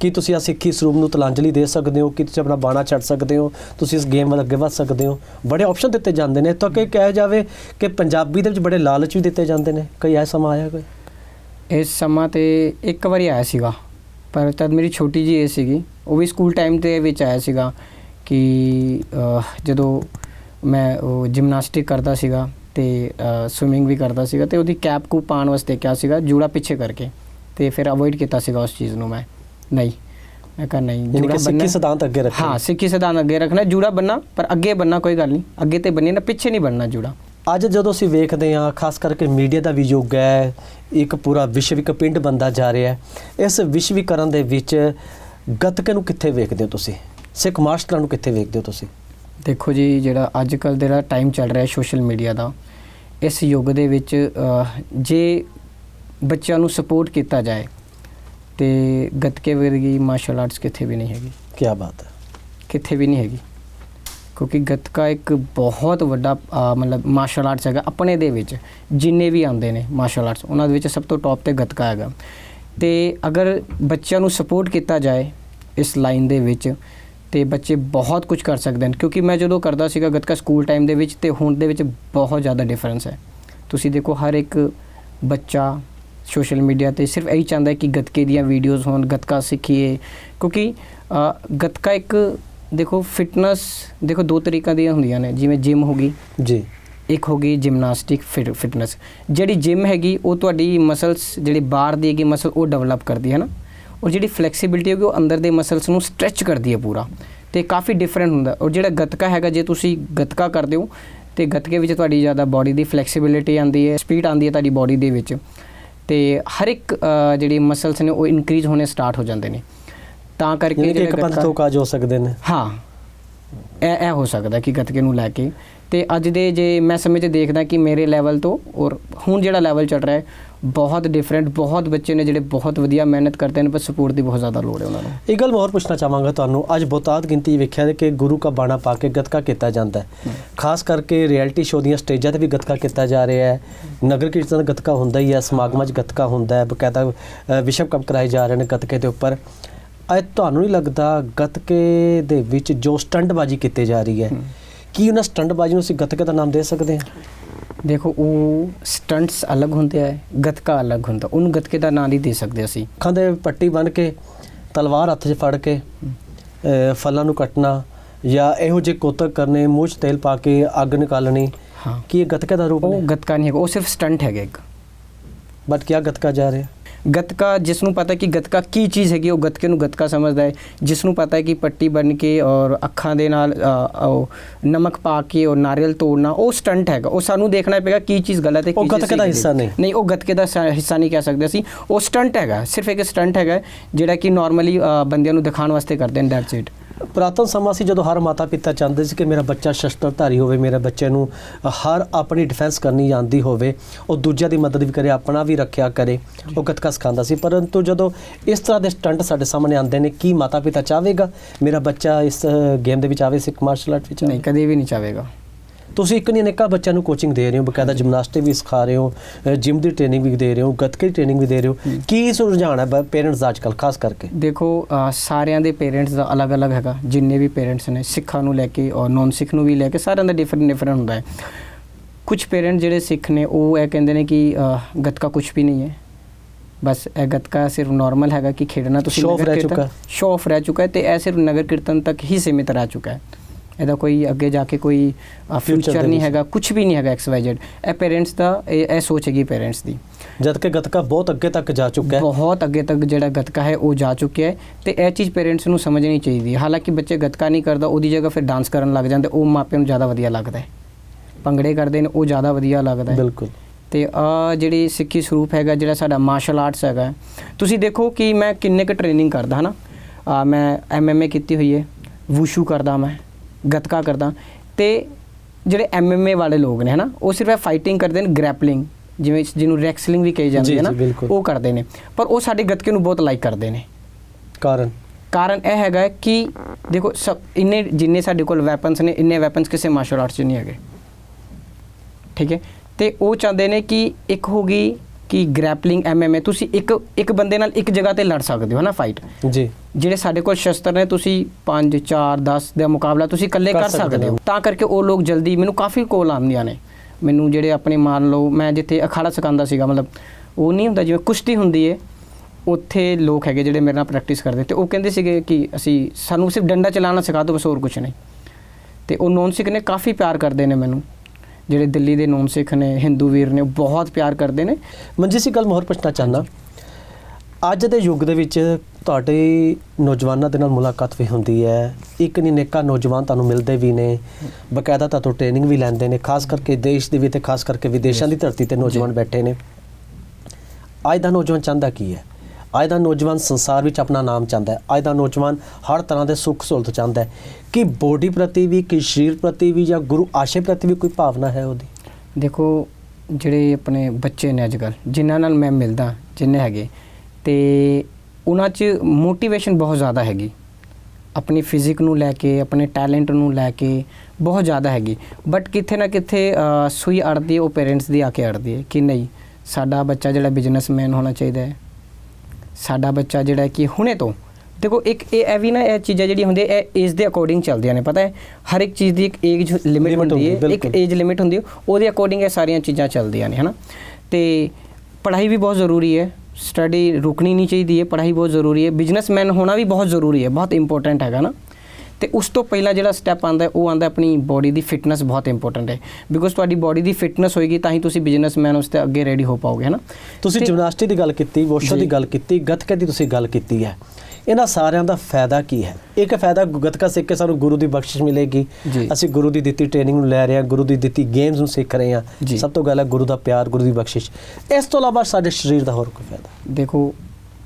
ਕਿ ਤੁਸੀਂ ਆ ਸਿੱਖੀ ਸਰੂਪ ਨੂੰ ਤਲਾਂਜਲੀ ਦੇ ਸਕਦੇ ਹੋ? ਕਿ ਤੁਸੀਂ ਆਪਣਾ ਬਾਣਾ ਛੱਡ ਸਕਦੇ ਹੋ? ਤੁਸੀਂ ਇਸ ਗੇਮ ਵੱਲ ਅੱਗੇ ਵਧ ਸਕਦੇ ਹੋ? ਬੜੇ ਆਪਸ਼ਨ ਦਿੱਤੇ ਜਾਂਦੇ ਨੇ। ਤਾਂ ਕਿ ਕਿਹਾ ਜਾਵੇ ਕਿ ਪੰਜਾਬੀ ਦੇ ਵਿੱਚ ਬੜੇ ਲਾਲਚ ਵੀ ਦਿੱਤੇ ਜਾਂਦੇ ਨੇ। ਕਈ ਐਸਾ ਸਮਾਂ ਆਇਆ ਕੋਈ? ਇਸ ਸਮਾਂ ਤੇ ਇੱਕ ਵਾਰੀ ਆਇਆ ਸੀਗਾ। ਪਰ ਤਦ ਮੇਰੀ ਛੋਟੀ ਜੀ ਏਜ ਸੀਗੀ। ਉਹ ਵੀ ਸਕੂਲ ਟਾਈਮ ਤੇ ਵਿੱਚ ਆਇਆ ਸੀਗਾ ਕਿ ਜਦੋਂ ਮੈਂ ਉਹ ਜਿਮਨਾਸਟਿਕ ਕਰਦਾ ਸੀਗਾ ਤੇ ਸਵਿਮਿੰਗ ਵੀ ਕਰਦਾ ਸੀਗਾ ਤੇ ਉਹਦੀ ਕੈਪ ਕੂ ਪਾਉਣ ਵਾਸਤੇ ਕਿਹਾ ਸੀਗਾ ਜੂੜਾ ਪਿੱਛੇ ਕਰਕੇ। ਤੇ ਫਿਰ ਅਵੋਇਡ ਕੀਤਾ ਸੀਗਾ ਉਸ ਚੀਜ਼ ਨੂੰ ਮੈਂ। ਨਹੀਂ। ਮੈਂ ਕਿਹਾ ਨਹੀਂ ਜੂੜਾ ਸਿੱਖੀ ਸਿਧਾਂਤ ਅੱਗੇ ਰੱਖਣਾ। ਹਾਂ ਸਿੱਖੀ ਸਿਧਾਂਤ ਅੱਗੇ ਰੱਖਣਾ ਜੂੜਾ ਬੰਨਾ ਪਰ ਅੱਗੇ ਬੰਨਾ ਕੋਈ ਗੱਲ ਨਹੀਂ। ਅੱਗੇ ਤੇ ਬੰਨੇ ਨਾ ਪਿੱਛੇ ਨਹੀਂ ਬੰਨਣਾ ਜੂੜਾ। ਅੱਜ ਜਦੋਂ ਅਸੀਂ ਵੇਖਦੇ ਹਾਂ ਖਾਸ ਕਰਕੇ ਮੀਡੀਆ ਦਾ ਵੀ ਯੁੱਗ ਹੈ ਇੱਕ ਪੂਰਾ ਵਿਸ਼ਵ ਇੱਕ ਪਿੰਡ ਬੰਦਾ ਜਾ ਰਿਹਾ ਹੈ ਇਸ ਵਿਸ਼ਵੀਕਰਨ ਦੇ ਵਿੱਚ ਗੱਤਕੇ ਨੂੰ ਕਿੱਥੇ ਵੇਖਦੇ ਹੋ ਤੁਸੀਂ? ਸਿੱਖ ਮਾਰਸ਼ਲਾਂ ਨੂੰ ਕਿੱਥੇ ਵੇਖਦੇ ਹੋ ਤੁਸੀਂ? ਦੇਖੋ ਜੀ ਜਿਹੜਾ ਅੱਜ ਕੱਲ ਜਿਹੜਾ ਟਾਈਮ ਚੱਲ ਰਿਹਾ ਸੋਸ਼ਲ ਮੀਡੀਆ ਦਾ ਇਸ ਯੁੱਗ ਦੇ ਵਿੱਚ ਜੇ ਬੱਚਿਆਂ ਨੂੰ ਸਪੋਰਟ ਕੀਤਾ ਜਾਏ ਤੇ ਗੱਤਕੇ ਵਰਗੀ ਮਾਰਸ਼ਲ ਆਰਟਸ ਕਿੱਥੇ ਵੀ ਨਹੀਂ ਹੈਗੀ। ਕੀ ਬਾਤ ਹੈ। ਕਿੱਥੇ ਵੀ ਨਹੀਂ ਹੈਗੀ। ਕਿਉਂਕਿ ਗੱਤਕਾ ਇੱਕ ਬਹੁਤ ਵੱਡਾ ਮਤਲਬ ਮਾਰਸ਼ਲ ਆਰਟਸ ਹੈਗਾ ਆਪਣੇ ਦੇ ਵਿੱਚ। ਜਿੰਨੇ ਵੀ ਆਉਂਦੇ ਨੇ ਮਾਰਸ਼ਲ ਆਰਟਸ ਉਹਨਾਂ ਦੇ ਵਿੱਚ ਸਭ ਤੋਂ ਟੌਪ ਤੇ ਗੱਤਕਾ ਹੈਗਾ। ਤੇ ਅਗਰ ਬੱਚਿਆਂ ਨੂੰ ਸਪੋਰਟ ਕੀਤਾ ਜਾਏ ਇਸ ਲਾਈਨ ਦੇ ਵਿੱਚ ਤੇ ਬੱਚੇ ਬਹੁਤ ਕੁਝ ਕਰ ਸਕਦੇ ਹਨ। ਕਿਉਂਕਿ ਮੈਂ ਜਦੋਂ ਕਰਦਾ ਸੀਗਾ ਗੱਤਕਾ ਸਕੂਲ ਟਾਈਮ ਦੇ ਵਿੱਚ ਤੇ ਹੁਣ ਦੇ ਵਿੱਚ ਬਹੁਤ ਜ਼ਿਆਦਾ ਡਿਫਰੈਂਸ ਹੈ। ਤੁਸੀਂ ਦੇਖੋ ਹਰ ਇੱਕ ਬੱਚਾ ਸੋਸ਼ਲ ਮੀਡੀਆ ਤੇ ਸਿਰਫ ਇਹੀ ਚਾਹੁੰਦਾ ਹੈ ਕਿ ਗੱਤਕੇ ਦੀਆਂ ਵੀਡੀਓਜ਼ ਹੋਣ ਗੱਤਕਾ ਸਿੱਖੀਏ। ਕਿਉਂਕਿ ਗੱਤਕਾ ਇੱਕ ਦੇਖੋ ਫਿਟਨੈਸ ਦੇਖੋ ਦੋ ਤਰੀਕਾਂ ਦੀਆਂ ਹੁੰਦੀਆਂ ਨੇ। ਜਿਵੇਂ ਜਿਮ ਹੋ ਗਈ। ਜੀ। ਇੱਕ ਹੋ ਗਈ ਜਿਮਨਾਸਟਿਕ ਫਿਟਨੈਸ ਜਿਹੜੀ ਜਿਮ ਹੈਗੀ ਉਹ ਤੁਹਾਡੀ ਮਸਲਸ ਜਿਹੜੀ ਬਾਹਰ ਦੀ ਹੈਗੀ ਮਸਲ ਉਹ ਡਿਵੈਲਪ ਕਰਦੀ ਹੈ ਨਾ। ਔਰ ਜਿਹੜੀ ਫਲੈਕਸੀਬਿਲਿਟੀ ਹੈਗੀ ਉਹ ਅੰਦਰ ਦੇ ਮਸਲਸ ਨੂੰ ਸਟ੍ਰੈਚ ਕਰਦੀ ਹੈ ਪੂਰਾ। ਤੇ ਕਾਫੀ ਡਿਫਰੈਂਟ ਹੁੰਦਾ। ਔਰ ਜਿਹੜਾ ਗੱਤਕਾ ਹੈਗਾ ਜੇ ਤੁਸੀਂ ਗੱਤਕਾ ਕਰਦੇ ਹੋ ਤੇ ਗੱਤਕੇ ਵਿੱਚ ਤੁਹਾਡੀ ਜ਼ਿਆਦਾ ਬਾਡੀ ਦੀ ਫਲੈਕਸੀਬਿਲਿਟੀ ਆਉਂਦੀ ਹੈ ਸਪੀਡ ਆਉਂਦੀ ਹੈ ਤੁਹਾਡੀ ਬਾਡੀ ਦੇ ਵਿੱਚ। ਤੇ ਹਰ ਇੱਕ ਜਿਹੜੀ ਮਸਲਸ ਨੇ ਉਹ ਇਨਕਰੀਜ਼ ਹੋਣੇ ਸਟਾਰਟ ਹੋ ਜਾਂਦੇ ਨੇ। ਤਾਂ ਕਰਕੇ ਜਿਹੜਾ ਇੱਕ ਤੋਂ ਕਾਜ ਹੋ ਸਕਦੇ ਨੇ। ਹਾਂ। ਇਹ ਇਹ ਹੋ ਸਕਦਾ ਕਿ ਗੱਤਕੇ ਨੂੰ ਲੈ ਕੇ ਤੇ ਅੱਜ ਦੇ ਜੇ ਮੈਂ ਸਮੇਂ 'ਚ ਦੇਖਦਾ ਕਿ ਮੇਰੇ ਲੈਵਲ ਤੋਂ ਔਰ ਹੁਣ ਜਿਹੜਾ ਲੈਵਲ ਚੱਲ ਰਿਹਾ ਹੈ ਬਹੁਤ ਡਿਫਰੈਂਟ ਬਹੁਤ ਬੱਚੇ ਨੇ ਜਿਹੜੇ ਬਹੁਤ ਵਧੀਆ ਮਿਹਨਤ ਕਰਦੇ ਨੇ ਪਰ ਸਪੋਰਟ ਦੀ ਬਹੁਤ ਜ਼ਿਆਦਾ ਲੋੜ ਹੈ ਉਹਨਾਂ ਨੂੰ। ਇੱਕ ਗੱਲ ਮੈਂ ਹੋਰ ਪੁੱਛਣਾ ਚਾਹਾਂਗਾ ਤੁਹਾਨੂੰ ਅੱਜ ਬਹੁਤਾਤ ਗਿਣਤੀ ਵੇਖਿਆ ਕਿ ਗੁਰੂ ਕਾ ਬਾਣਾ ਪਾ ਕੇ ਗੱਤਕਾ ਕੀਤਾ ਜਾਂਦਾ ਹੈ। ਖਾਸ ਕਰਕੇ ਰਿਐਲਿਟੀ ਸ਼ੋਅ ਦੀਆਂ ਸਟੇਜਾਂ ਤੇ ਵੀ ਗੱਤਕਾ ਕੀਤਾ ਜਾ ਰਿਹਾ ਹੈ। ਨਗਰ ਕੀਰਤਨ ਗੱਤਕਾ ਹੁੰਦਾ ਹੀ ਹੈ ਸਮਾਗਮਾਂ 'ਚ ਗੱਤਕਾ ਹੁੰਦਾ ਹੈ ਬਕਾਇਦਾ ਵਿਸ਼ਵ ਕੱਪ ਕਰਾਏ ਜਾ ਰਹੇ ਨੇ ਗੱਤਕੇ ਦੇ ਉੱਪਰ। ਅੱਜ ਤੁਹਾਨੂੰ ਨਹੀਂ ਲੱਗਦਾ ਗੱਤਕੇ ਦੇ ਵਿੱਚ ਜੋ ਸਟੰਟਬਾਜ਼ੀ ਕੀਤੀ ਜਾ ਰਹੀ ਹੈ। ਕੀ ਉਹਨਾਂ ਸਟੰਟਬਾਜ਼ੀ ਨੂੰ ਅਸੀਂ ਗੱਤਕੇ ਦਾ ਨਾਮ ਦੇ ਸਕਦੇ ਹਾਂ? ਦੇਖੋ ਉਹ ਸਟੰਟਸ ਅਲੱਗ ਹੁੰਦੇ ਆ ਗੱਤਕਾ ਅਲੱਗ ਹੁੰਦਾ। ਉਹਨੂੰ ਗੱਤਕੇ ਦਾ ਨਾਂ ਨਹੀਂ ਦੇ ਸਕਦੇ ਅਸੀਂ। ਅੱਖਾਂ ਦੇ ਪੱਟੀ ਬੰਨ ਕੇ ਤਲਵਾਰ ਹੱਥ 'ਚ ਫੜ ਕੇ ਫਲਾਂ ਨੂੰ ਕੱਟਣਾ ਜਾਂ ਇਹੋ ਜਿਹੇ ਕੋਤਕ ਕਰਨੇ ਮੂੰਹ 'ਚ ਤੇਲ ਪਾ ਕੇ ਅੱਗ ਨਿਕਾਲਣੀ ਕੀ ਇਹ ਗੱਤਕੇ ਦਾ ਰੂਪ ਉਹ ਹੈ ਗੱਤਕਾ ਨਹੀਂ ਹੈਗਾ ਉਹ ਸਿਰਫ ਸਟੰਟ ਹੈਗਾ ਇੱਕ। ਬਟ ਕੀ ਗੱਤਕਾ ਜਾ ਰਿਹਾ? ਗੱਤਕਾ ਜਿਸ ਨੂੰ ਪਤਾ ਕਿ ਗੱਤਕਾ ਕੀ ਚੀਜ਼ ਹੈਗੀ ਉਹ ਗੱਤਕੇ ਨੂੰ ਗੱਤਕਾ ਸਮਝਦਾ ਹੈ ਜਿਸ ਨੂੰ ਪਤਾ ਹੈ ਕਿ ਪੱਟੀ ਬਣ ਕੇ ਔਰ ਅੱਖਾਂ ਦੇ ਨਾਲ ਉਹ ਨਮਕ ਪਾ ਕੇ ਔਰ ਨਾਰੀਅਲ ਤੋੜਨਾ ਉਹ ਸਟੰਟ ਹੈਗਾ ਉਹ ਸਾਨੂੰ ਦੇਖਣਾ ਪਏਗਾ ਕੀ ਚੀਜ਼ ਗਲਤ ਹੈ ਉਹ ਕੀ ਚੀਜ਼ ਗੱਤਕੇ ਦਾ ਹਿੱਸਾ। ਨਹੀਂ। ਨਹੀਂ ਉਹ ਗੱਤਕੇ ਦਾ ਹਿੱਸਾ ਨਹੀਂ ਕਹਿ ਸਕਦੇ ਅਸੀਂ ਉਹ ਸਟੰਟ ਹੈਗਾ ਸਿਰਫ ਇੱਕ ਸਟੰਟ ਹੈਗਾ ਜਿਹੜਾ ਕਿ ਨਾਰਮਲੀ ਬੰਦਿਆਂ ਨੂੰ ਦਿਖਾਉਣ ਵਾਸਤੇ ਕਰਦੇ ਨੇ ਦੈਟਸ ਇਟ ਪੁਰਾਤਨ ਸਮਾਂ ਸੀ ਜਦੋਂ ਹਰ ਮਾਤਾ ਪਿਤਾ ਚਾਹੁੰਦੇ ਸੀ ਕਿ ਮੇਰਾ ਬੱਚਾ ਸ਼ਸਤਰਧਾਰੀ ਹੋਵੇ ਮੇਰੇ ਬੱਚੇ ਨੂੰ ਹਰ ਆਪਣੀ ਡਿਫੈਂਸ ਕਰਨੀ ਆਉਂਦੀ ਹੋਵੇ ਉਹ ਦੂਜਿਆਂ ਦੀ ਮਦਦ ਵੀ ਕਰੇ ਆਪਣਾ ਵੀ ਰੱਖਿਆ ਕਰੇ ਉਹ ਗੱਤਕਾ ਸਿਖਾਉਂਦਾ ਸੀ। ਪਰੰਤੂ ਜਦੋਂ ਇਸ ਤਰ੍ਹਾਂ ਦੇ ਸਟੰਟ ਸਾਡੇ ਸਾਹਮਣੇ ਆਉਂਦੇ ਨੇ ਕੀ ਮਾਤਾ ਪਿਤਾ ਚਾਹੇਗਾ ਮੇਰਾ ਬੱਚਾ ਇਸ ਗੇਮ ਦੇ ਵਿੱਚ ਆਵੇ ਸਿੱਖ ਮਾਰਸ਼ਲ ਆਰਟ ਵਿੱਚ ਨਹੀਂ ਕਦੇ ਵੀ ਨਹੀਂ ਚਾਹੇਗਾ ਤੁਸੀਂ ਇੱਕ ਨਹੀਂ ਅਨੇਕਾਂ ਬੱਚਿਆਂ ਨੂੰ ਕੋਚਿੰਗ ਦੇ ਰਹੇ ਹੋ ਬਕਾਇਦਾ ਜਿਮਨਾਸਟਿਕ ਵੀ ਸਿਖਾ ਰਹੇ ਹੋ ਜਿਮ ਦੀ ਟ੍ਰੇਨਿੰਗ ਵੀ ਦੇ ਰਹੇ ਹੋ ਗੱਤਕੇ ਦੀ ਟ੍ਰੇਨਿੰਗ ਵੀ ਦੇ ਰਹੇ ਹੋ। ਕੀ ਸੁਝਾਅ ਹੈ ਪੇਰੈਂਟਸ ਦਾ ਅੱਜਕੱਲ ਖਾਸ ਕਰਕੇ? ਦੇਖੋ ਸਾਰਿਆਂ ਦੇ ਪੇਰੈਂਟਸ ਦਾ ਅਲੱਗ-ਅਲੱਗ ਹੈਗਾ ਜਿੰਨੇ ਵੀ ਪੇਰੈਂਟਸ ਨੇ ਸਿੱਖਾਂ ਨੂੰ ਲੈ ਕੇ ਔਰ ਨੌਨ ਸਿੱਖ ਨੂੰ ਵੀ ਲੈ ਕੇ ਸਾਰਿਆਂ ਦਾ ਡਿਫਰੈਂਟ ਡਿਫਰੈਂਟ ਹੁੰਦਾ ਹੈ। ਕੁਝ ਪੇਰੈਂਟ ਜਿਹੜੇ ਸਿੱਖ ਨੇ ਉਹ ਇਹ ਕਹਿੰਦੇ ਨੇ ਕਿ ਗੱਤਕਾ ਕੁਝ ਵੀ ਨਹੀਂ ਹੈ। ਬਸ ਇਹ ਗੱਤਕਾ ਸਿਰਫ ਨਾਰਮਲ ਹੈਗਾ ਕਿ ਖੇਡਣਾ ਤੁਸੀਂ off ਰਹਿ ਚੁੱਕਾ। ਸ਼ੋ ਆਫ ਰਹਿ ਚੁੱਕਾ ਤੇ ਇਹ ਸਿਰਫ ਨਗਰ ਕੀਰਤਨ ਤੱਕ ਹੀ ਸੀਮਿਤ ਰਹਿ ਚੁੱਕਾ ਹੈ। ਇਹਦਾ ਕੋਈ ਅੱਗੇ ਜਾ ਕੇ ਕੋਈ ਫਿਊਚਰ ਨਹੀਂ। ਹੈਗਾ ਕੁਝ ਵੀ ਨਹੀਂ ਹੈਗਾ ਐਕਸ ਵਾਈ ਜ਼ੈਡ ਇਹ ਪੇਰੈਂਟਸ ਦਾ ਇਹ ਸੋਚ ਹੈਗੀ ਪੇਰੈਂਟਸ ਦੀ। ਜਦ ਕਿ ਗੱਤਕਾ ਬਹੁਤ ਅੱਗੇ ਤੱਕ ਜਾ ਚੁੱਕਾ ਹੈ। ਬਹੁਤ ਅੱਗੇ ਤੱਕ ਜਿਹੜਾ ਗੱਤਕਾ ਹੈ ਉਹ ਜਾ ਚੁੱਕਿਆ ਹੈ। ਤੇ ਇਹ ਚੀਜ਼ ਪੇਰੈਂਟਸ ਨੂੰ ਸਮਝਣੀ ਚਾਹੀਦੀ ਹੈ। ਹਾਲਾਂਕਿ ਬੱਚੇ ਗੱਤਕਾ ਨਹੀਂ ਕਰਦਾ ਉਹਦੀ ਜਗ੍ਹਾ ਫਿਰ ਡਾਂਸ ਕਰਨ ਲੱਗ ਜਾਂਦੇ ਉਹ ਮਾਪਿਆਂ ਨੂੰ ਜ਼ਿਆਦਾ ਵਧੀਆ ਲੱਗਦਾ ਹੈ। ਭੰਗੜੇ ਕਰਦੇ ਨੇ ਉਹ ਜ਼ਿਆਦਾ ਵਧੀਆ ਲੱਗਦਾ ਹੈ। ਬਿਲਕੁਲ। ਤੇ ਆ ਜਿਹੜੀ ਸਿੱਖੀ ਸਰੂਪ ਹੈਗਾ ਜਿਹੜਾ ਸਾਡਾ ਮਾਰਸ਼ਲ ਆਰਟਸ ਹੈਗਾ ਤੁਸੀਂ ਦੇਖੋ ਕਿ ਮੈਂ ਕਿੰਨੇ ਕੁ ਟ੍ਰੇਨਿੰਗ ਕਰਦਾ ਹਨਾ? ਆ ਮੈਂ ਐਮਐਮਏ ਕੀਤੀ ਹੋਈ ਹੈ। ਵੂਸ਼ੂ ਕਰਦਾ ਮੈਂ। ਗੱਤਕਾ ਕਰਦਾ। ਤੇ ਜਿਹੜੇ ਐਮਐਮਏ ਵਾਲੇ ਲੋਕ ਨੇ ਹਨਾ ਉਹ ਸਿਰਫ ਫਾਈਟਿੰਗ ਕਰਦੇ ਨੇ ਗ੍ਰੈਪਲਿੰਗ ਜਿਵੇਂ ਜਿਹਨੂੰ ਰੈਕਸਲਿੰਗ ਵੀ ਕਹੀ ਜਾਂਦੀ ਹੈ ਨਾ। ਉਹ ਕਰਦੇ ਨੇ। ਪਰ ਉਹ ਸਾਡੇ ਗੱਤਕੇ ਨੂੰ ਬਹੁਤ ਲਾਈਕ ਕਰਦੇ ਨੇ। ਕਾਰਨ? ਕਾਰਨ ਇਹ ਹੈਗਾ ਕਿ ਦੇਖੋ ਸਭ ਇੰਨੇ ਜਿੰਨੇ ਸਾਡੇ ਕੋਲ ਵੈਪਨਸ ਨੇ ਇੰਨੇ ਵੈਪਨਸ ਕਿਸੇ ਮਾਰਸ਼ਲ ਆਰਟਸ 'ਚ ਨਹੀਂ ਹੈਗੇ। ਠੀਕ ਹੈ? ਤੇ ਉਹ ਚਾਹੁੰਦੇ ਨੇ ਕਿ ਇੱਕ ਹੋ ਗਈ ਕਿ ਗ੍ਰੈਪਲਿੰਗ ਐਮਐਮਏ ਤੁਸੀਂ ਇੱਕ ਇੱਕ ਬੰਦੇ ਨਾਲ ਇੱਕ ਜਗ੍ਹਾ ਤੇ ਲੜ ਸਕਦੇ ਹੋ ਨਾ ਫਾਈਟ ਜੀ। ਜਿਹੜੇ ਸਾਡੇ ਕੋਲ ਸ਼ਸਤਰ ਨੇ ਤੁਸੀਂ 5 4 10 ਦਾ ਮੁਕਾਬਲਾ ਤੁਸੀਂ ਇਕੱਲੇ ਕਰ ਸਕਦੇ ਹੋ। ਤਾਂ ਕਰਕੇ ਉਹ ਲੋਕ ਜਲਦੀ ਮੈਨੂੰ ਕਾਫੀ ਕੋਲ ਆਉਂਦੀਆਂ ਨੇ। ਮੈਨੂੰ ਜਿਹੜੇ ਆਪਣੇ ਮੰਨ ਲਓ ਮੈਂ ਜਿੱਥੇ ਅਖਾੜਾ ਸਿਖਾਉਂਦਾ ਸੀਗਾ ਮਤਲਬ ਉਹ ਨਹੀਂ ਹੁੰਦਾ ਜਿਵੇਂ ਕੁਸ਼ਤੀ ਹੁੰਦੀ ਹੈ ਉੱਥੇ ਲੋਕ ਹੈਗੇ ਜਿਹੜੇ ਮੇਰੇ ਨਾਲ ਪ੍ਰੈਕਟਿਸ ਕਰਦੇ। ਤੇ ਉਹ ਕਹਿੰਦੇ ਸੀਗੇ ਕਿ ਅਸੀਂ ਸਾਨੂੰ ਸਿਰਫ ਡੰਡਾ ਚਲਾਉਣਾ ਸਿਖਾ ਦਿਓ ਬਸ ਹੋਰ ਕੁਝ ਨਹੀਂ। ਤੇ ਉਹ ਨੌਨ ਸਿੱਖ ਨੇ ਕਾਫੀ ਪਿਆਰ ਕਰਦੇ ਨੇ ਮੈਨੂੰ। ਜਿਹੜੇ ਦਿੱਲੀ ਦੇ ਨੌਨ ਸਿੱਖ ਨੇ ਹਿੰਦੂ ਵੀਰ ਨੇ ਉਹ ਬਹੁਤ ਪਿਆਰ ਕਰਦੇ ਨੇ। ਮਨਜੀਤ ਸਿੰਘ ਗੱਲ ਮੋਹਰ ਪੁੱਛਣਾ ਚਾਹਨਾ ਅੱਜ ਦੇ ਯੁੱਗ ਦੇ ਵਿੱਚ ਤੁਹਾਡੇ ਨੌਜਵਾਨਾਂ ਦੇ ਨਾਲ ਮੁਲਾਕਾਤ ਵੀ ਹੁੰਦੀ ਹੈ। ਇੱਕ ਨਹੀਂ ਨੇਕਾ ਨੌਜਵਾਨ ਤੁਹਾਨੂੰ ਮਿਲਦੇ ਵੀ ਨੇ ਬਕਾਇਦਾ ਤਾਂ ਤੋਂ ਟ੍ਰੇਨਿੰਗ ਵੀ ਲੈਂਦੇ ਨੇ ਖਾਸ ਕਰਕੇ ਦੇਸ਼ ਦੇ ਵਿੱਚ ਤੇ ਖਾਸ ਕਰਕੇ ਵਿਦੇਸ਼ਾਂ ਦੀ ਧਰਤੀ ਤੇ ਨੌਜਵਾਨ ਬੈਠੇ ਨੇ। ਅੱਜ ਦਾ ਨੌਜਵਾਨ ਚਾਹੁੰਦਾ ਕੀ ਹੈ? ਅੱਜ ਦਾ ਨੌਜਵਾਨ ਸੰਸਾਰ ਵਿੱਚ ਆਪਣਾ ਨਾਮ ਚਾਹੁੰਦਾ ਹੈ। ਅੱਜ ਦਾ ਨੌਜਵਾਨ ਹਰ ਤਰ੍ਹਾਂ ਦੇ ਸੁੱਖ ਸਹੂਲਤ ਚਾਹੁੰਦਾ ਹੈ। ਕਿ ਬੋਡੀ ਪ੍ਰਤੀ ਵੀ, ਕਿ ਸਰੀਰ ਪ੍ਰਤੀ ਵੀ ਜਾਂ ਗੁਰੂ ਆਸ਼ੇ ਪ੍ਰਤੀ ਵੀ ਕੋਈ ਭਾਵਨਾ ਹੈ ਉਹਦੀ? ਦੇਖੋ, ਜਿਹੜੇ ਆਪਣੇ ਬੱਚੇ ਨੇ ਅੱਜ ਕੱਲ੍ਹ, ਜਿਨ੍ਹਾਂ ਨਾਲ ਮੈਂ ਮਿਲਦਾ, ਜਿੰਨੇ ਹੈਗੇ, ਤੇ ਉਹਨਾਂ 'ਚ ਮੋਟੀਵੇਸ਼ਨ ਬਹੁਤ ਜ਼ਿਆਦਾ ਹੈਗੀ। ਆਪਣੀ ਫਿਜ਼ਿਕ ਨੂੰ ਲੈ ਕੇ, ਆਪਣੇ ਟੈਲੈਂਟ ਨੂੰ ਲੈ ਕੇ ਬਹੁਤ ਜ਼ਿਆਦਾ ਹੈਗੀ। ਬਟ ਕਿਥੇ ਨਾ ਕਿਥੇ ਸੂਈ ਅੜਦੀ ਹੈ ਉਹ ਪੇਰੈਂਟਸ ਦੀ ਆ ਕੇ ਅੜਦੀ ਹੈ ਕਿ ਨਹੀਂ, ਸਾਡਾ ਬੱਚਾ ਜਿਹੜਾ ਬਿਜ਼ਨਸਮੈਨ ਹੋਣਾ ਚਾਹੀਦਾ ਹੈ। ਸਾਡਾ ਬੱਚਾ ਜਿਹੜਾ ਹੈ ਕਿ ਹੁਣੇ ਤੋਂ ਦੇਖੋ ਇੱਕ ਇਹ ਇਹ ਵੀ ਨਾ ਇਹ ਚੀਜ਼ਾਂ ਜਿਹੜੀਆਂ ਹੁੰਦੀਆਂ ਇਹ ਏਜ ਦੇ ਅਕੋਰਡਿੰਗ ਚੱਲਦੀਆਂ ਨੇ ਪਤਾ ਹੈ? ਹਰ ਇੱਕ ਚੀਜ਼ ਦੀ ਇੱਕ ਏਜ ਲਿਮਿਟ ਹੁੰਦੀ ਹੈ ਇੱਕ। ਏਜ ਲਿਮਿਟ ਹੁੰਦੀ ਹੈ ਉਹਦੇ ਅਕੋਰਡਿੰਗ ਇਹ ਸਾਰੀਆਂ ਚੀਜ਼ਾਂ ਚੱਲਦੀਆਂ ਨੇ ਹਨਾ? ਤੇ ਪੜ੍ਹਾਈ ਵੀ ਬਹੁਤ ਜ਼ਰੂਰੀ ਹੈ ਸਟੱਡੀ ਰੁਕਣੀ ਨਹੀਂ ਚਾਹੀਦੀ ਹੈ ਪੜ੍ਹਾਈ ਬਹੁਤ ਜ਼ਰੂਰੀ ਹੈ ਬਿਜ਼ਨਸਮੈਨ ਹੋਣਾ ਵੀ ਬਹੁਤ ਜ਼ਰੂਰੀ ਹੈ ਬਹੁਤ ਇੰਪੋਰਟੈਂਟ ਹੈਗਾ ਨਾ। ਤੇ ਉਸ ਤੋਂ ਪਹਿਲਾਂ ਜਿਹੜਾ ਸਟੈਪ ਆਂਦਾ ਉਹ ਆਂਦਾ ਆਪਣੀ ਬੋਡੀ ਦੀ ਫਿਟਨੈਸ ਬਹੁਤ ਇੰਪੋਰਟੈਂਟ ਹੈ। ਬਿਕੋਜ਼ ਤੁਹਾਡੀ ਬੋਡੀ ਦੀ ਫਿਟਨੈਸ ਹੋਏਗੀ ਤਾਂ ਹੀ ਤੁਸੀਂ ਬਿਜ਼ਨਸਮੈਨ ਉਸ ਤੇ ਅੱਗੇ ਰੈਡੀ ਹੋ ਪਾਓਗੇ ਹਨਾ? ਤੁਸੀਂ ਜਿਮਨਾਸਟਿਕ ਦੀ ਗੱਲ ਕੀਤੀ ਵੋਸ਼ੋ ਦੀ। ਗੱਲ ਕੀਤੀ ਗੱਤਕੇ ਦੀ ਤੁਸੀਂ ਗੱਲ ਕੀਤੀ ਹੈ। ਇਹਨਾਂ ਸਾਰਿਆਂ ਦਾ ਫਾਇਦਾ ਕੀ ਹੈ? ਇੱਕ ਫਾਇਦਾ ਗੱਤਕਾ ਸਿੱਖ ਕੇ ਸਾਨੂੰ ਗੁਰੂ ਦੀ ਬਖਸ਼ਿਸ਼ ਮਿਲੇਗੀ। ਅਸੀਂ ਗੁਰੂ ਦੀ ਦਿੱਤੀ ਟ੍ਰੇਨਿੰਗ ਨੂੰ ਲੈ ਰਹੇ ਹਾਂ ਗੁਰੂ ਦੀ ਦਿੱਤੀ ਗੇਮਸ ਨੂੰ ਸਿੱਖ ਰਹੇ ਹਾਂ। ਸਭ ਤੋਂ ਗੱਲ ਹੈ ਗੁਰੂ ਦਾ ਪਿਆਰ ਗੁਰੂ ਦੀ ਬਖਸ਼ਿਸ਼। ਇਸ ਤੋਂ ਇਲਾਵਾ ਸਾਡੇ ਸਰੀਰ ਦਾ ਹੋਰ ਕੋਈ ਫਾਇਦਾ? ਦੇਖੋ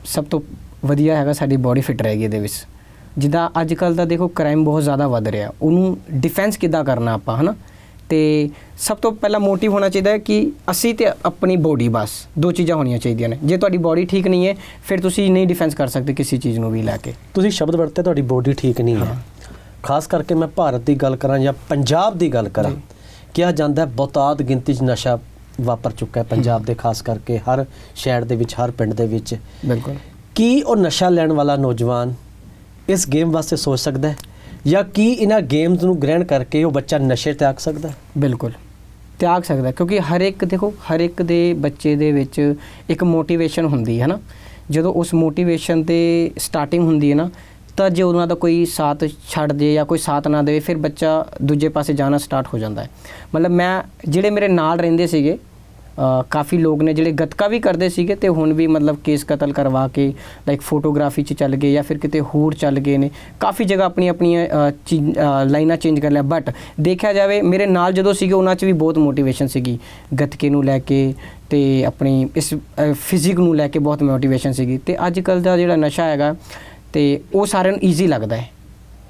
ਸਭ ਤੋਂ ਵਧੀਆ ਹੈਗਾ ਸਾਡੀ ਬਾਡੀ ਫਿਟ ਰਹੇਗੀ ਇਹਦੇ ਵਿੱਚ। ਜਿੱਦਾਂ ਅੱਜ ਕੱਲ ਦਾ ਦੇਖੋ ਕ੍ਰਾਈਮ ਬਹੁਤ ਜ਼ਿਆਦਾ ਵੱਧ ਰਿਹਾ। ਉਹਨੂੰ ਡਿਫੈਂਸ ਕਿੱਦਾਂ ਕਰਨਾ ਆਪਾਂ ਹਨਾ? ਤੇ ਸਭ ਤੋਂ ਪਹਿਲਾਂ ਮੋਟਿਵ ਹੋਣਾ ਚਾਹੀਦਾ ਹੈ ਕਿ ਅਸੀਂ ਤੇ ਆਪਣੀ ਬੋਡੀ ਬਸ ਦੋ ਚੀਜ਼ਾਂ ਹੋਣੀਆਂ ਚਾਹੀਦੀਆਂ ਨੇ। ਜੇ ਤੁਹਾਡੀ ਬੋਡੀ ਠੀਕ ਨਹੀਂ ਹੈ ਫਿਰ ਤੁਸੀਂ ਨਹੀਂ ਡਿਫੈਂਸ ਕਰ ਸਕਦੇ ਕਿਸੇ ਚੀਜ਼ ਨੂੰ ਵੀ ਲੈ ਕੇ। ਤੁਸੀਂ ਸ਼ਬਦ ਵਰਤੇ ਤੁਹਾਡੀ ਬੋਡੀ ਠੀਕ ਨਹੀਂ ਹੈ। ਖਾਸ ਕਰਕੇ ਮੈਂ ਭਾਰਤ ਦੀ ਗੱਲ ਕਰਾਂ ਜਾਂ ਪੰਜਾਬ ਦੀ ਗੱਲ ਕਰਾਂ। ਕਿਹਾ ਜਾਂਦਾ ਹੈ ਬਹੁਤਾਤ ਗਿਣਤੀ 'ਚ ਨਸ਼ਾ ਵਾਪਰ ਚੁੱਕਾ ਹੈ ਪੰਜਾਬ ਦੇ ਖਾਸ ਕਰਕੇ ਹਰ ਸ਼ਹਿਰ ਦੇ ਵਿੱਚ ਹਰ ਪਿੰਡ ਦੇ ਵਿੱਚ। ਬਿਲਕੁਲ। ਕੀ ਉਹ ਨਸ਼ਾ ਲੈਣ ਵਾਲਾ ਨੌਜਵਾਨ ਇਸ ਗੇਮ ਵਾਸਤੇ ਸੋਚ ਸਕਦਾ ਹੈ? ਜਾਂ ਕੀ ਇਹਨਾਂ ਗੇਮਸ ਨੂੰ ਗ੍ਰਹਿਣ ਕਰਕੇ ਉਹ ਬੱਚਾ ਨਸ਼ੇ ਤੇ ਆਕ ਸਕਦਾ ਬਿਲਕੁਲ। ਤਿਆਗ ਸਕਦਾ ਕਿਉਂਕਿ ਹਰ ਇੱਕ, ਦੇਖੋ, ਹਰ ਇੱਕ ਦੇ ਬੱਚੇ ਦੇ ਵਿੱਚ ਇੱਕ ਮੋਟੀਵੇਸ਼ਨ ਹੁੰਦੀ ਹੈ ਨਾ। ਜਦੋਂ ਉਸ ਮੋਟੀਵੇਸ਼ਨ ਤੇ ਸਟਾਰਟਿੰਗ ਹੁੰਦੀ ਹੈ ਨਾ, ਤਾਂ ਜੇ ਉਹਨਾਂ ਦਾ ਕੋਈ ਸਾਥ ਛੱਡ ਦੇ ਜਾਂ ਕੋਈ ਸਾਥ ਨਾ ਦੇਵੇ, ਫਿਰ ਬੱਚਾ ਦੂਜੇ ਪਾਸੇ ਜਾਣਾ ਸਟਾਰਟ ਹੋ ਜਾਂਦਾ ਹੈ। ਮਤਲਬ ਮੈਂ, ਜਿਹੜੇ ਮੇਰੇ ਨਾਲ ਰਹਿੰਦੇ ਸੀਗੇ ਕਾਫੀ ਲੋਕ ਨੇ ਜਿਹੜੇ ਗੱਤਕਾ ਵੀ ਕਰਦੇ ਸੀਗੇ ਤੇ ਹੁਣ ਵੀ ਮਤਲਬ ਕੇਸ ਕਤਲ ਕਰਵਾ ਕੇ ਲਾਈਕ ਫੋਟੋਗ੍ਰਾਫੀ 'ਚ ਚੱਲ ਗਏ ਜਾਂ ਫਿਰ ਕਿਤੇ ਹੋਰ ਚੱਲ ਗਏ ਨੇ। ਕਾਫੀ ਜਗ੍ਹਾ ਆਪਣੀ ਆਪਣੀਆਂ ਲਾਈਨਾਂ ਚੇਂਜ ਕਰ ਲਿਆ। ਬਟ ਦੇਖਿਆ ਜਾਵੇ ਮੇਰੇ ਨਾਲ ਜਦੋਂ ਸੀਗੇ ਉਹਨਾਂ 'ਚ ਵੀ ਬਹੁਤ ਮੋਟੀਵੇਸ਼ਨ ਸੀਗੀ। ਗੱਤਕੇ ਨੂੰ ਲੈ ਕੇ ਤੇ ਆਪਣੀ ਇਸ ਫਿਜ਼ਿਕ ਨੂੰ ਲੈ ਕੇ ਬਹੁਤ ਮੋਟੀਵੇਸ਼ਨ ਸੀਗੀ। ਤੇ ਅੱਜ ਕੱਲ ਦਾ ਜਿਹੜਾ ਨਸ਼ਾ ਹੈਗਾ ਤੇ ਉਹ ਸਾਰਿਆਂ ਨੂੰ ਈਜ਼ੀ ਲੱਗਦਾ ਹੈ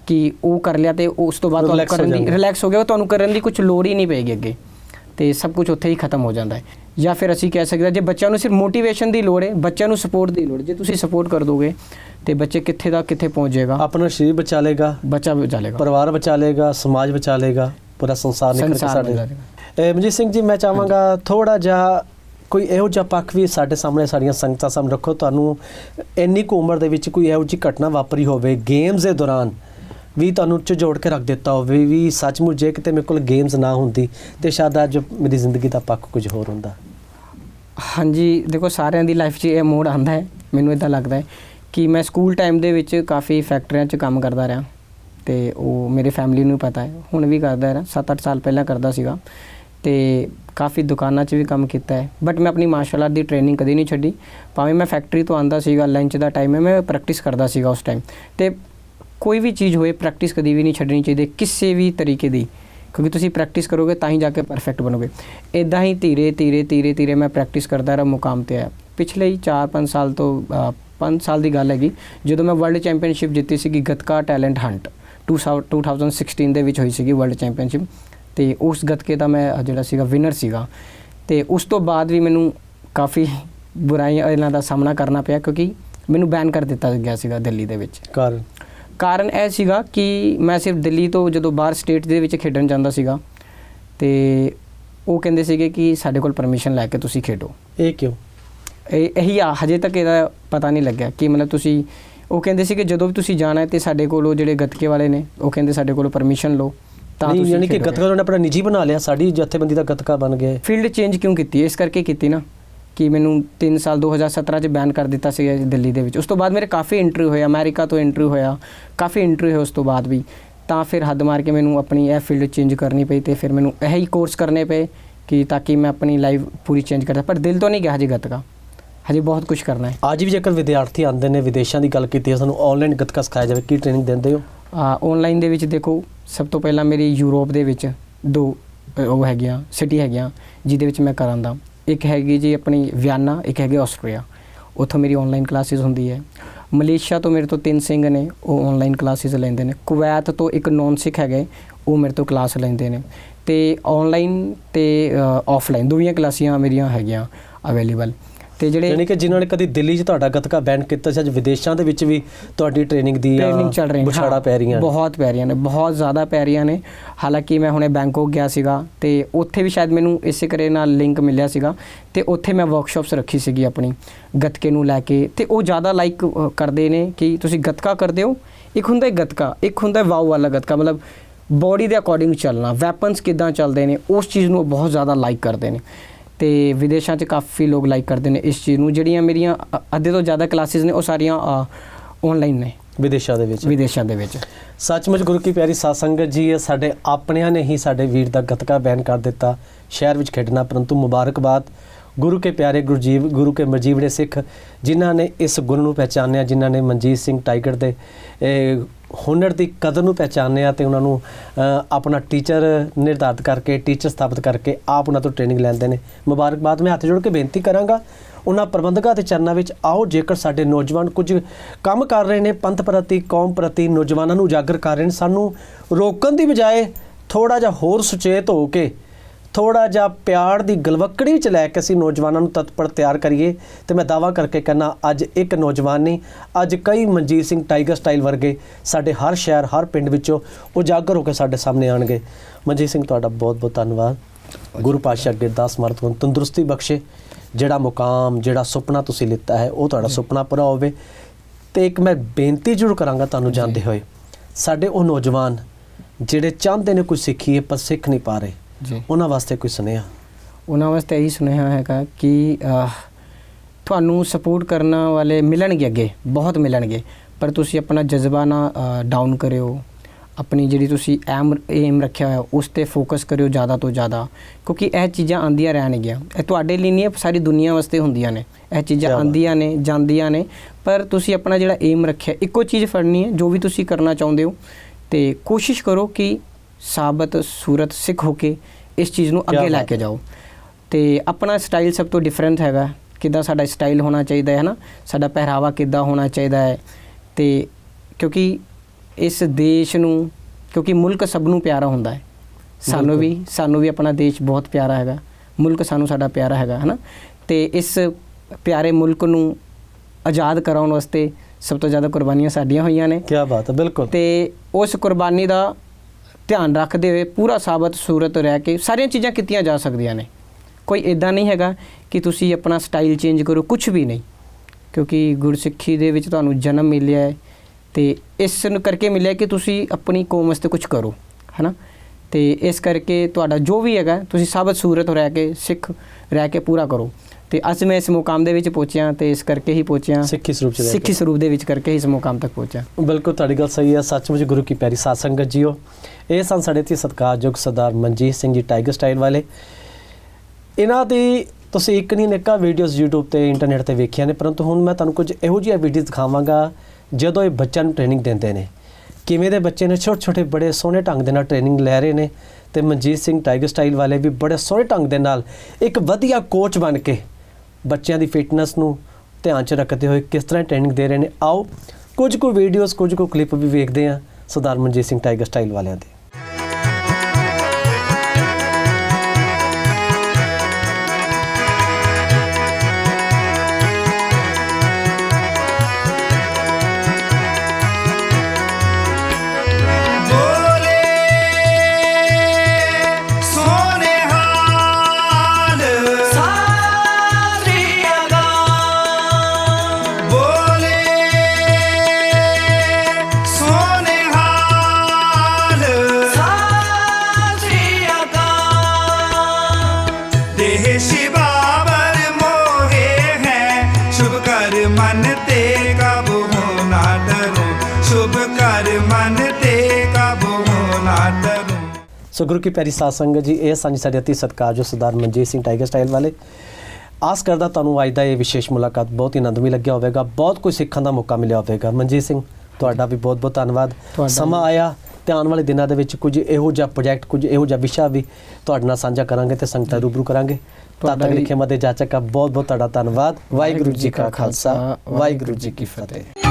ਕਿ ਉਹ ਕਰ ਲਿਆ ਤੇ ਉਸ ਤੋਂ ਬਾਅਦ ਤੁਹਾਨੂੰ ਕਰਨ ਦੀ। ਰਿਲੈਕਸ ਹੋ। ਗਿਆ ਤੁਹਾਨੂੰ ਕਰਨ ਦੀ ਕੁਝ ਲੋੜ ਹੀ ਨਹੀਂ ਪਏਗੀ ਅੱਗੇ। ਤੇ ਸਭ ਕੁਝ ਉੱਥੇ ਹੀ ਖਤਮ ਹੋ ਜਾਂਦਾ ਹੈ। ਜਾਂ ਫਿਰ ਅਸੀਂ ਕਹਿ ਸਕਦੇ ਹਾਂ ਜੇ ਬੱਚਿਆਂ ਨੂੰ ਸਿਰਫ ਮੋਟੀਵੇਸ਼ਨ ਦੀ ਲੋੜ ਹੈ ਬੱਚਿਆਂ ਨੂੰ ਸਪੋਰਟ ਦੀ ਲੋੜ। ਜੇ ਤੁਸੀਂ ਸਪੋਰਟ ਕਰ ਦੋਗੇ ਤੇ ਬੱਚੇ ਕਿੱਥੇ ਦਾ ਕਿੱਥੇ ਪਹੁੰਚ ਜਾਏਗਾ? ਆਪਣਾ ਸਰੀਰ ਬਚਾ ਲੇਗਾ ਬੱਚਾ ਬਚਾ ਲੇਗਾ ਪਰਿਵਾਰ ਬਚਾ ਲੇਗਾ ਸਮਾਜ ਬਚਾ ਲੇਗਾ ਪੂਰਾ ਸੰਸਾਰ ਨਿਕਲ ਕੇ ਸਾਡੇ ਮਨਜੀਤ ਸਿੰਘ ਜੀ ਮੈਂ ਚਾਹਾਂਗਾ ਥੋੜਾ ਜਿਹਾ ਕੋਈ ਇਹੋ ਜਿਹਾ ਪੱਖ ਵੀ ਸਾਡੇ ਸਾਹਮਣੇ ਸਾਡੀਆਂ ਸੰਗਤਾਂ ਸਾਹਮਣੇ ਰੱਖੋ ਤੁਹਾਨੂੰ ਇੰਨੀ ਕੁ ਉਮਰ ਦੇ ਵਿੱਚ ਕੋਈ ਇਹੋ ਜਿਹੀ ਘਟਨਾ ਵਾਪਰੀ ਹੋਵੇ ਗੇਮਸ ਦੇ ਦੌਰਾਨ ਵੀ ਤੁਹਾਨੂੰ ਝਿਜੋੜ ਕੇ ਰੱਖ ਦਿੱਤਾ ਹੋਵੇ ਵੀ ਸੱਚਮੁੱਚ ਜੇ ਕਿਤੇ ਮੇਰੇ ਕੋਲ ਗੇਮਸ ਨਾ ਹੁੰਦੀ ਤੇ ਸ਼ਾਇਦ ਅੱਜ ਮੇਰੀ ਜ਼ਿੰਦਗੀ ਦਾ ਪੱਖ ਕੁਝ ਹੋਰ ਹੁੰਦਾ। ਹਾਂਜੀ, ਦੇਖੋ ਸਾਰਿਆਂ ਦੀ ਲਾਈਫ 'ਚ ਇਹ ਮੋੜ ਆਂਦਾ ਹੈ, ਮੈਨੂੰ ਇਦਾਂ ਲੱਗਦਾ ਹੈ ਕਿ ਮੈਂ ਸਕੂਲ ਟਾਈਮ ਦੇ ਵਿੱਚ ਕਾਫੀ ਫੈਕਟਰੀਆਂ 'ਚ ਕੰਮ ਕਰਦਾ ਰਿਹਾ ਤੇ ਉਹ ਮੇਰੇ ਫੈਮਿਲੀ ਨੂੰ ਪਤਾ ਹੈ। ਹੁਣ ਵੀ ਕਰਦਾ ਰਿਹਾ 7-8 ਸਾਲ ਪਹਿਲਾਂ ਕਰਦਾ ਸੀਗਾ ਤੇ ਕਾਫੀ ਦੁਕਾਨਾਂ 'ਚ ਵੀ ਕੰਮ ਕੀਤਾ ਹੈ। ਬਟ ਮੈਂ ਆਪਣੀ ਮਾਰਸ਼ਲ ਆਰਟ ਦੀ ਟ੍ਰੇਨਿੰਗ ਕਦੇ ਨਹੀਂ ਛੱਡੀ। ਭਾਵੇਂ ਮੈਂ ਫੈਕਟਰੀ ਤੋਂ ਆਂਦਾ ਸੀਗਾ ਲੰਚ ਦਾ ਟਾਈਮ ਹੈ, ਮੈਂ ਪ੍ਰੈਕਟਿਸ ਕਰਦਾ ਸੀਗਾ ਉਸ ਟਾਈਮ ਤੇ ਕੋਈ ਵੀ ਚੀਜ਼ ਹੋਏ ਪ੍ਰੈਕਟਿਸ ਕਦੀ ਵੀ ਨਹੀਂ ਛੱਡਣੀ ਚਾਹੀਦੀ, ਕਿਸੇ ਵੀ ਤਰੀਕੇ ਦੀ। ਕਿਉਂਕਿ ਤੁਸੀਂ ਪ੍ਰੈਕਟਿਸ ਕਰੋਗੇ ਤਾਂ ਹੀ ਜਾ ਕੇ ਪਰਫੈਕਟ ਬਣੋਗੇ। ਇਦਾਂ ਹੀ ਧੀਰੇ ਧੀਰੇ ਧੀਰੇ ਧੀਰੇ ਮੈਂ ਪ੍ਰੈਕਟਿਸ ਕਰਦਾ ਰਿਹਾ, ਮੁਕਾਮ ਤੇ ਆਇਆ। ਪਿਛਲੇ ਹੀ 4-5 ਸਾਲ ਤੋਂ 5 ਸਾਲ ਦੀ ਗੱਲ ਹੈਗੀ, ਜਦੋਂ ਮੈਂ ਵਰਲਡ ਚੈਂਪੀਅਨਸ਼ਿਪ ਜਿੱਤੀ ਸੀਗੀ ਗੱਤਕਾ ਟੈਲੈਂਟ ਹੰਟ 2016 ਦੇ ਵਿੱਚ ਹੋਈ ਸੀਗੀ ਵਰਲਡ ਚੈਂਪੀਅਨਸ਼ਿਪ ਤੇ ਉਸ ਗੱਤਕੇ ਦਾ ਮੈਂ ਜਿਹੜਾ ਸੀਗਾ ਵਿਨਰ ਸੀਗਾ। ਤੇ ਉਸ ਤੋਂ ਬਾਅਦ ਵੀ ਮੈਨੂੰ ਕਾਫੀ ਬੁਰਾਈਆਂ ਇਹਨਾਂ ਦਾ ਸਾਹਮਣਾ ਕਰਨਾ ਪਿਆ, ਕਿਉਂਕਿ ਮੈਨੂੰ ਬੈਨ ਕਰ ਦਿੱਤਾ ਗਿਆ ਸੀਗਾ ਦਿੱਲੀ ਦੇ ਵਿੱਚ। ਕਾਰਨ? ਕਾਰਨ ਇਹ ਸੀਗਾ ਕਿ ਮੈਂ ਸਿਰਫ ਦਿੱਲੀ ਤੋਂ ਜਦੋਂ ਬਾਹਰ ਸਟੇਟ ਦੇ ਵਿੱਚ ਖੇਡਣ ਜਾਂਦਾ ਸੀਗਾ ਤੇ ਉਹ ਕਹਿੰਦੇ ਸੀਗੇ ਕਿ ਸਾਡੇ ਕੋਲ ਪਰਮਿਸ਼ਨ ਲੈ ਕੇ ਤੁਸੀਂ ਖੇਡੋ ਇਹ ਕਿਉਂ ਇਹ ਇਹੀ ਆ ਹਜੇ ਤੱਕ ਇਹਦਾ ਪਤਾ ਨਹੀਂ ਲੱਗਿਆ ਕਿ ਮਤਲਬ ਤੁਸੀਂ ਉਹ ਕਹਿੰਦੇ ਸੀ ਕਿ ਜਦੋਂ ਵੀ ਤੁਸੀਂ ਜਾਣਾ ਹੈ ਤੇ ਸਾਡੇ ਕੋਲ ਉਹ ਜਿਹੜੇ ਗੱਤਕੇ ਵਾਲੇ ਨੇ ਉਹ ਕਹਿੰਦੇ ਸਾਡੇ ਕੋਲੋਂ ਪਰਮਿਸ਼ਨ ਲਓ ਤਾਂ ਤੁਸੀਂ ਯਾਨੀ ਕਿ। ਗਤਕਾ ਉਹਨੇ ਆਪਣਾ ਨਿੱਜੀ ਬਣਾ ਲਿਆ ਸਾਡੀ ਜਥੇਬੰਦੀ ਦਾ ਗਤਕਾ ਬਣ ਗਿਆ। ਫੀਲਡ ਚੇਂਜ ਕਿਉਂ ਕੀਤੀ ਇਸ ਕਰਕੇ ਕੀਤੀ ਨਾ ਕਿ ਮੈਨੂੰ 3 ਸਾਲ 2017 ਚ ਬੈਨ ਕਰ ਦਿੱਤਾ ਸੀ ਦਿੱਲੀ ਦੇ ਵਿੱਚ। ਉਸ ਤੋਂ ਬਾਅਦ ਮੇਰੇ ਕਾਫੀ ਇੰਟਰਵਿਊ ਹੋਇਆ ਅਮਰੀਕਾ ਤੋਂ ਇੰਟਰਵਿਊ ਹੋਇਆ। ਕਾਫੀ ਇੰਟਰਵਿਊ ਹੋਇਆ ਉਸ ਤੋਂ ਬਾਅਦ ਵੀ। ਤਾਂ ਫਿਰ ਹੱਦ ਮਾਰ ਕੇ ਮੈਨੂੰ ਆਪਣੀ ਇਹ ਫੀਲਡ ਚੇਂਜ ਕਰਨੀ ਪਈ ਤੇ ਫਿਰ ਮੈਨੂੰ ਇਹੀ ਕੋਰਸ ਕਰਨੇ ਪਏ ਕਿ ਤਾਂ ਕਿ ਮੈਂ ਆਪਣੀ ਲਾਈਫ ਪੂਰੀ ਚੇਂਜ ਕਰ ਪਰ ਦਿਲ ਤੋਂ ਨਹੀਂ ਗਿਆ ਹਜੇ ਗੱਤਕਾ। ਹਜੇ ਬਹੁਤ ਕੁਝ ਕਰਨਾ ਹੈ। ਅੱਜ ਵੀ ਜੇਕਰ ਵਿਦਿਆਰਥੀ ਆਉਂਦੇ ਨੇ ਵਿਦੇਸ਼ਾਂ ਦੀ ਗੱਲ ਕੀਤੀ ਹੈ ਸਾਨੂੰ ਆਨਲਾਈਨ ਗਤਕਾ ਸਿਖਾਇਆ ਜਾਵੇ ਕੀ ਟ੍ਰੇਨਿੰਗ ਦਿੰਦੇ ਹੋ? ਆਨਲਾਈਨ ਦੇ ਵਿੱਚ ਦੇਖੋ ਸਭ ਤੋਂ ਪਹਿਲਾਂ ਮੇਰੀ ਯੂਰਪ ਦੇ ਵਿੱਚ ਦੋ ਉਹ ਹੈਗੀਆਂ ਸਿਟੀ ਹੈਗੀਆਂ ਜਿਹਦੇ ਵਿੱਚ ਮੈਂ ਕਰਾਂਦਾ। ਇੱਕ ਹੈਗੀ ਜੀ ਆਪਣੀ ਵਿਆਨਾ, ਇੱਕ ਹੈਗੀ ਆਸਟਰੀਆ। ਉੱਥੋਂ ਮੇਰੀ ਆਨਲਾਈਨ ਕਲਾਸਿਸ ਹੁੰਦੀ ਹੈ। ਮਲੇਸ਼ੀਆ ਤੋਂ ਮੇਰੇ ਤੋਂ ਤਿੰਨ ਸਿੰਘ ਨੇ, ਉਹ ਆਨਲਾਈਨ ਕਲਾਸਿਸ ਲੈਂਦੇ ਨੇ। ਕੁਵੈਤ ਤੋਂ ਇੱਕ ਨੌਨ ਸਿੱਖ ਹੈਗੇ, ਉਹ ਮੇਰੇ ਤੋਂ ਕਲਾਸ ਲੈਂਦੇ ਨੇ। ਤੇ ਆਨਲਾਈਨ ਤੇ ਆਫਲਾਈਨ ਦੋਵੇਂ ਕਲਾਸੀਆਂ ਮੇਰੀਆਂ ਹੈਗੀਆਂ ਅਵੇਲੇਬਲ ਤੇ ਜਿਹੜੇ ਯਾਨੀ ਕਿ ਜਿਨ੍ਹਾਂ ਨੇ ਕਦੀ ਦਿੱਲੀ 'ਚ ਤੁਹਾਡਾ ਗਤਕਾ ਬੈਨ ਕੀਤਾ ਸੀ ਅੱਜ ਵਿਦੇਸ਼ਾਂ ਦੇ ਵਿੱਚ ਵੀ ਤੁਹਾਡੀ ਟ੍ਰੇਨਿੰਗ ਦੀ ਟ੍ਰੇਨਿੰਗ ਚੱਲ ਰਹੀ ਹੈ ਬੁਛਾੜਾ ਪੈ ਰਹੀਆਂ ਨੇ। ਬਹੁਤ ਪੈ ਰਹੀਆਂ ਨੇ ਬਹੁਤ ਜ਼ਿਆਦਾ ਪੈ ਰਹੀਆਂ ਨੇ। ਹਾਲਾਂਕਿ ਮੈਂ ਹੁਣੇ ਬੈਂਕਾਕ ਗਿਆ ਸੀਗਾ ਤੇ ਉੱਥੇ ਵੀ ਸ਼ਾਇਦ ਮੈਨੂੰ ਇਸੇ ਕਰੇ ਨਾਲ ਲਿੰਕ ਮਿਲਿਆ ਸੀਗਾ ਤੇ ਉੱਥੇ ਮੈਂ ਵਰਕਸ਼ਾਪਸ ਰੱਖੀ ਸੀਗੀ ਆਪਣੀ ਗੱਤਕੇ ਨੂੰ ਲੈ ਕੇ ਤੇ ਉਹ ਜ਼ਿਆਦਾ ਲਾਈਕ ਕਰਦੇ ਨੇ ਕਿ ਤੁਸੀਂ ਗੱਤਕਾ ਕਰਦੇ ਹੋ ਇੱਕ ਹੁੰਦਾ ਹੈ ਗੱਤਕਾ ਇੱਕ ਹੁੰਦਾ ਹੈ ਵਾਓ ਵਾਲਾ ਗੱਤਕਾ ਮਤਲਬ ਬੋਡੀ ਦੇ ਅਕੋਰਡਿੰਗ ਚੱਲਣਾ ਵੈਪਨਸ ਕਿਦਾਂ ਚੱਲਦੇ ਨੇ ਉਸ ਚੀਜ਼ ਨੂੰ ਬਹੁਤ ਜ਼ਿਆਦਾ ਲਾਈਕ ਕਰਦੇ ਨੇ। ਤੇ ਵਿਦੇਸ਼ਾਂ 'ਚ ਕਾਫੀ ਲੋਕ ਲਾਈਕ ਕਰਦੇ ਨੇ ਇਸ ਚੀਜ਼ ਨੂੰ ਜਿਹੜੀਆਂ ਮੇਰੀਆਂ ਅੱਧੇ ਤੋਂ ਜ਼ਿਆਦਾ ਕਲਾਸਿਸ ਨੇ ਉਹ ਸਾਰੀਆਂ ਆਨਲਾਈਨ ਨੇ। ਵਿਦੇਸ਼ਾਂ ਦੇ ਵਿੱਚ। ਵਿਦੇਸ਼ਾਂ ਦੇ ਵਿੱਚ। ਸੱਚਮੁੱਚ ਗੁਰੂ ਕੀ ਪਿਆਰੀ ਸਾਧ ਸੰਗਤ ਜੀ ਇਹ ਸਾਡੇ ਆਪਣਿਆਂ ਨੇ ਹੀ ਸਾਡੇ ਵੀਰ ਦਾ ਗਤਕਾ ਬੈਨ ਕਰ ਦਿੱਤਾ ਸ਼ਹਿਰ ਵਿੱਚ ਖੇਡਣਾ ਪਰੰਤੂ ਮੁਬਾਰਕਬਾਦ। ਗੁਰੂ ਕੇ ਪਿਆਰੇ ਗੁਰਜੀਵ ਗੁਰੂ ਕੇ ਮਰਜੀਵੜੇ ਸਿੱਖ ਜਿਨ੍ਹਾਂ ਨੇ ਇਸ ਗੁਣ ਨੂੰ ਪਹਿਚਾਨਿਆ ਜਿਨ੍ਹਾਂ ਨੇ ਮਨਜੀਤ ਸਿੰਘ ਟਾਈਗਰ ਦੇ ਹੁਨਰ ਦੀ ਕਦਰ ਨੂੰ ਪਹਿਚਾਨਿਆ ਤੇ ਉਹਨਾਂ ਨੂੰ ਆਪਣਾ ਟੀਚਰ ਨਿਰਧਾਰਤ ਕਰਕੇ ਟੀਚਰ ਸਥਾਪਿਤ ਕਰਕੇ ਆਪ ਉਹਨਾਂ ਤੋਂ ਟ੍ਰੇਨਿੰਗ ਲੈਂਦੇ ਨੇ। ਮੁਬਾਰਕਬਾਦ, ਮੈਂ ਹੱਥ ਜੋੜ ਕੇ ਬੇਨਤੀ ਕਰਾਂਗਾ, ਉਹਨਾਂ ਪ੍ਰਬੰਧਕਾਂ ਤੇ ਚਰਨਾਂ ਵਿੱਚ ਆਓ, ਜੇਕਰ ਸਾਡੇ ਨੌਜਵਾਨ ਕੁਝ ਕੰਮ ਕਰ ਰਹੇ ਨੇ, ਪੰਥ ਪ੍ਰਤੀ, ਕੌਮ ਪ੍ਰਤੀ, ਨੌਜਵਾਨਾਂ ਨੂੰ ਉਜਾਗਰ ਕਰ ਰਹੇ ਨੇ, ਸਾਨੂੰ ਰੋਕਣ ਦੀ ਬਜਾਏ ਥੋੜਾ ਜਿਹਾ ਹੋਰ ਸੁਚੇਤ ਹੋ ਕੇ ਥੋੜਾ ਜਿਹਾ ਪਿਆਰ ਦੀ ਗਲਵੱਕੜੀ ਵਿੱਚ ਲੈ ਕੇ ਅਸੀਂ ਨੌਜਵਾਨਾਂ ਨੂੰ ਤਤਪਰ ਤਿਆਰ ਕਰੀਏ ਤੇ ਮੈਂ ਦਾਵਾ ਕਰਕੇ ਕਹਿੰਨਾ ਅੱਜ ਇੱਕ ਨੌਜਵਾਨ ਨਹੀਂ ਅੱਜ ਕਈ ਮਨਜੀਤ ਸਿੰਘ ਟਾਈਗਰ ਸਟਾਈਲ ਵਰਗੇ ਸਾਡੇ ਹਰ ਸ਼ਹਿਰ ਹਰ ਪਿੰਡ ਵਿੱਚੋਂ ਉਜਾਗਰ ਹੋ ਕੇ ਸਾਡੇ ਸਾਹਮਣੇ ਆਣਗੇ ਮਨਜੀਤ ਸਿੰਘ ਤੁਹਾਡਾ ਬਹੁਤ ਬਹੁਤ ਧੰਨਵਾਦ। ਗੁਰੂ ਪਾਤਸ਼ਾਹ ਅੱਗੇ ਅਰਦਾਸ ਮਾਰਤ ਤੁਹਾਨੂੰ ਤੰਦਰੁਸਤੀ ਬਖਸ਼ੇ। ਜਿਹੜਾ ਮੁਕਾਮ ਜਿਹੜਾ ਸੁਪਨਾ ਤੁਸੀਂ ਲਿੱਤਾ ਹੈ ਉਹ ਤੁਹਾਡਾ ਸੁਪਨਾ ਪੂਰਾ ਹੋਵੇ। ਤੇ ਇੱਕ ਮੈਂ ਬੇਨਤੀ ਜ਼ਰੂਰ ਕਰਾਂਗਾ ਤੁਹਾਨੂੰ ਜਾਂਦੇ ਹੋਏ। ਸਾਡੇ ਉਹ ਨੌਜਵਾਨ ਜਿਹੜੇ ਚਾਹੁੰਦੇ ਨੇ ਕੁਝ ਸਿੱਖੀਏ ਪਰ ਸਿੱਖ ਨਹੀਂ ਪਾ ਰਹੇ। ਜੀ। ਉਹਨਾਂ ਵਾਸਤੇ ਕੋਈ ਸੁਨੇਹਾ? ਉਹਨਾਂ ਵਾਸਤੇ ਇਹੀ ਸੁਨੇਹਾ ਹੈਗਾ ਕਿ ਤੁਹਾਨੂੰ ਸਪੋਰਟ ਕਰਨ ਵਾਲੇ ਮਿਲਣਗੇ ਅੱਗੇ ਬਹੁਤ ਮਿਲਣਗੇ। ਪਰ ਤੁਸੀਂ ਆਪਣਾ ਜਜ਼ਬਾ ਨਾ ਡਾਊਨ ਕਰਿਓ। ਆਪਣੀ ਜਿਹੜੀ ਤੁਸੀਂ ਐਮ ਏਮ ਰੱਖਿਆ ਹੋਇਆ ਉਸ ਤੇ ਫੋਕਸ ਕਰਿਓ ਜ਼ਿਆਦਾ ਤੋਂ ਜ਼ਿਆਦਾ। ਕਿਉਂਕਿ ਇਹ ਚੀਜ਼ਾਂ ਆਂਦੀਆਂ ਰਹਿਣਗੀਆਂ। ਇਹ ਤੁਹਾਡੇ ਲਈ ਨਹੀਂ ਇਹ ਸਾਰੀ ਦੁਨੀਆ ਵਾਸਤੇ ਹੁੰਦੀਆਂ ਨੇ। ਇਹ ਚੀਜ਼ਾਂ। ਆਂਦੀਆਂ ਨੇ ਜਾਂਦੀਆਂ ਨੇ। ਪਰ ਤੁਸੀਂ ਆਪਣਾ ਜਿਹੜਾ ਏਮ ਰੱਖਿਆ ਇੱਕੋ ਚੀਜ਼ ਫੜਨੀ ਹੈ ਜੋ ਵੀ ਤੁਸੀਂ ਕਰਨਾ ਚਾਹੁੰਦੇ ਹੋ। ਤੇ ਕੋਸ਼ਿਸ਼ ਕਰੋ ਕਿ ਸਾਬਤ ਸੂਰਤ ਸਿੱਖ ਹੋ ਕੇ ਇਸ ਚੀਜ਼ ਨੂੰ ਅੱਗੇ ਲੈ ਕੇ ਹੈ। ਜਾਓ। ਤੇ ਆਪਣਾ ਸਟਾਈਲ ਸਭ ਤੋਂ ਡਿਫਰੈਂਟ ਹੈਗਾ। ਕਿੱਦਾਂ ਸਾਡਾ ਸਟਾਈਲ ਹੋਣਾ ਚਾਹੀਦਾ ਹੈ ਨਾ? ਸਾਡਾ ਪਹਿਰਾਵਾ ਕਿੱਦਾਂ ਹੋਣਾ ਚਾਹੀਦਾ ਹੈ? ਤੇ ਕਿਉਂਕਿ ਇਸ ਦੇਸ਼ ਨੂੰ ਕਿਉਂਕਿ ਮੁਲਕ ਸਭ ਨੂੰ ਪਿਆਰਾ ਹੁੰਦਾ ਹੈ। ਸਾਨੂੰ। ਵੀ ਸਾਨੂੰ ਵੀ ਆਪਣਾ ਦੇਸ਼ ਬਹੁਤ ਪਿਆਰਾ ਹੈਗਾ। ਮੁਲਕ ਸਾਨੂੰ ਸਾਡਾ ਪਿਆਰਾ ਹੈਗਾ ਹਨਾ ਤੇ ਇਸ ਪਿਆਰੇ ਮੁਲਕ ਨੂੰ ਆਜ਼ਾਦ ਕਰਾਉਣ ਵਾਸਤੇ ਸਭ ਤੋਂ ਜ਼ਿਆਦਾ ਕੁਰਬਾਨੀਆਂ ਸਾਡੀਆਂ ਹੋਈਆਂ ਨੇ। ਕੀ ਬਾਤ ਹੈ ਬਿਲਕੁਲ। ਤੇ ਉਸ ਕੁਰਬਾਨੀ ਦਾ ਧਿਆਨ ਰੱਖਦੇ ਹੋਏ ਪੂਰਾ ਸਾਬਤ ਸੂਰਤ ਰਹਿ ਕੇ ਸਾਰੀਆਂ ਚੀਜ਼ਾਂ ਕੀਤੀਆਂ ਜਾ ਸਕਦੀਆਂ ਨੇ। ਕੋਈ ਇਦਾਂ ਨਹੀਂ ਹੈਗਾ ਕਿ ਤੁਸੀਂ ਆਪਣਾ ਸਟਾਈਲ ਚੇਂਜ ਕਰੋ ਕੁਝ ਵੀ ਨਹੀਂ। ਕਿਉਂਕਿ ਗੁਰਸਿੱਖੀ ਦੇ ਵਿੱਚ ਤੁਹਾਨੂੰ ਜਨਮ ਮਿਲਿਆ ਹੈ ਤੇ ਇਸ ਨੂੰ ਕਰਕੇ ਮਿਲਿਆ ਕਿ ਤੁਸੀਂ ਆਪਣੀ ਕੌਮ ਵਾਸਤੇ ਕੁਝ ਕਰੋ, ਹੈਨਾ? ਤੇ ਇਸ ਕਰਕੇ ਤੁਹਾਡਾ ਜੋ ਵੀ ਹੈਗਾ, ਤੁਸੀਂ ਸਾਬਤ ਸੂਰਤ ਰਹਿ ਕੇ, ਸਿੱਖ ਰਹਿ ਕੇ ਪੂਰਾ ਕਰੋ। ਤੇ ਅੱਜ ਮੈਂ ਇਸ ਮੁਕਾਮ ਦੇ ਵਿੱਚ ਪਹੁੰਚਿਆ ਤੇ ਇਸ ਕਰਕੇ ਹੀ ਪਹੁੰਚਿਆ। ਸਿੱਖੀ ਸਰੂਪ ਚ। ਸਿੱਖੀ ਸਰੂਪ ਦੇ ਵਿੱਚ ਕਰਕੇ ਹੀ ਇਸ ਮੁਕਾਮ ਤੱਕ ਪਹੁੰਚਿਆ। ਬਿਲਕੁਲ ਤੁਹਾਡੀ ਗੱਲ ਸਹੀ ਹੈ। ਸੱਚਮੁੱਚ ਗੁਰੂ ਕੀ ਪਿਆਰੀ ਸਾਧ ਸੰਗਤ ਜੀਓ ਇਹ ਸਨ ਸਾਡੇ ਤੇ ਸਤਿਕਾਰਯੋਗ ਸਰਦਾਰ ਮਨਜੀਤ ਸਿੰਘ ਜੀ ਟਾਈਗਰ ਸਟਾਈਲ ਵਾਲੇ। ਇਹਨਾਂ ਦੀ ਤੁਸੀਂ ਇੱਕ ਨਹੀਂ ਨਿੱਕਾ ਵੀਡੀਓਜ਼ YouTube ਤੇ ਇੰਟਰਨੈਟ ਤੇ ਵੇਖੀਆਂ ਨੇ ਪਰੰਤੂ ਹੁਣ ਮੈਂ ਤੁਹਾਨੂੰ ਕੁਝ ਇਹੋ ਜਿਹੀਆਂ ਵੀਡੀਓਜ਼ ਦਿਖਾਵਾਂਗਾ ਜਦੋਂ ਇਹ ਬੱਚਿਆਂ ਨੂੰ ਟ੍ਰੇਨਿੰਗ ਦਿੰਦੇ ਨੇ। ਕਿਵੇਂ ਦੇ ਬੱਚੇ ਨੇ? ਛੋਟੇ ਛੋਟੇ ਬੜੇ ਸੋਹਣੇ ਢੰਗ ਦੇ ਨਾਲ ਟ੍ਰੇਨਿੰਗ ਲੈ ਰਹੇ ਨੇ ਤੇ ਮਨਜੀਤ ਸਿੰਘ ਟਾਈਗਰ ਸਟਾਈਲ ਵਾਲੇ ਵੀ ਬੜੇ ਸੋਹਣੇ ਢੰਗ ਦੇ ਨਾਲ ਇੱਕ ਵਧੀਆ ਕੋਚ ਬਣ ਕੇ ਬੱਚਿਆਂ ਦੀ ਫਿਟਨੈਸ ਨੂੰ ਧਿਆਨ 'ਚ ਰੱਖਦੇ ਹੋਏ ਕਿਸ ਤਰ੍ਹਾਂ ਟ੍ਰੇਨਿੰਗ ਦੇ ਰਹੇ ਨੇ? ਆਓ ਕੁਝ ਕੁ ਵੀਡੀਓਜ਼ ਕੁਝ ਕੁ ਕਲਿੱਪ ਵੀ ਵੇਖਦੇ ਹਾਂ ਸਰਦਾਰ ਮਨਜੀਤ ਸਿੰਘ ਟਾਈਗਰ ਸਟਾਈਲ ਵਾਲਿਆਂ ਦੇ। ਸੋ ਗੁਰੂ ਕੀ ਪਿਆਰੀ ਸਾਧ ਸੰਗਤ ਜੀ ਇਹ ਸਾਂਝੀ ਸਾਡੇ ਅਤੀ ਸਤਿਕਾਰਯੋਗ ਸਰਦਾਰ ਮਨਜੀਤ ਸਿੰਘ ਟਾਈਗਰ ਸਟਾਈਲ ਵਾਲੇ। ਆਸ ਕਰਦਾ ਤੁਹਾਨੂੰ ਅੱਜ ਦਾ ਇਹ ਵਿਸ਼ੇਸ਼ ਮੁਲਾਕਾਤ ਬਹੁਤ ਹੀ ਆਨੰਦਮਈ ਲੱਗਿਆ ਹੋਵੇਗਾ ਬਹੁਤ ਕੁਝ ਸਿੱਖਣ ਦਾ ਮੌਕਾ ਮਿਲਿਆ ਹੋਵੇਗਾ। ਮਨਜੀਤ ਸਿੰਘ ਤੁਹਾਡਾ ਵੀ ਬਹੁਤ ਬਹੁਤ ਧੰਨਵਾਦ। ਸਮਾਂ ਆਇਆ ਤੇ ਆਉਣ ਵਾਲੇ ਦਿਨਾਂ ਦੇ ਵਿੱਚ ਕੁਝ ਇਹੋ ਜਿਹਾ ਪ੍ਰੋਜੈਕਟ ਕੁਝ ਇਹੋ ਜਿਹਾ ਵਿਸ਼ਾ ਵੀ ਤੁਹਾਡੇ ਨਾਲ ਸਾਂਝਾ ਕਰਾਂਗੇ ਤੇ ਸੰਗਤਾਂ ਰੂਬਰੂ ਕਰਾਂਗੇ। ਤਦ ਤੁਹਾਡਾ ਤੱਕ ਲਿਖੇ ਮਤੇ ਜਾਚਕ ਦਾ ਬਹੁਤ ਬਹੁਤ ਤੁਹਾਡਾ ਧੰਨਵਾਦ। ਵਾਹਿਗੁਰੂ ਜੀ ਕਾ ਖਾਲਸਾ ਵਾਹਿਗੁਰੂ ਜੀ ਕੀ ਫਤਿਹ।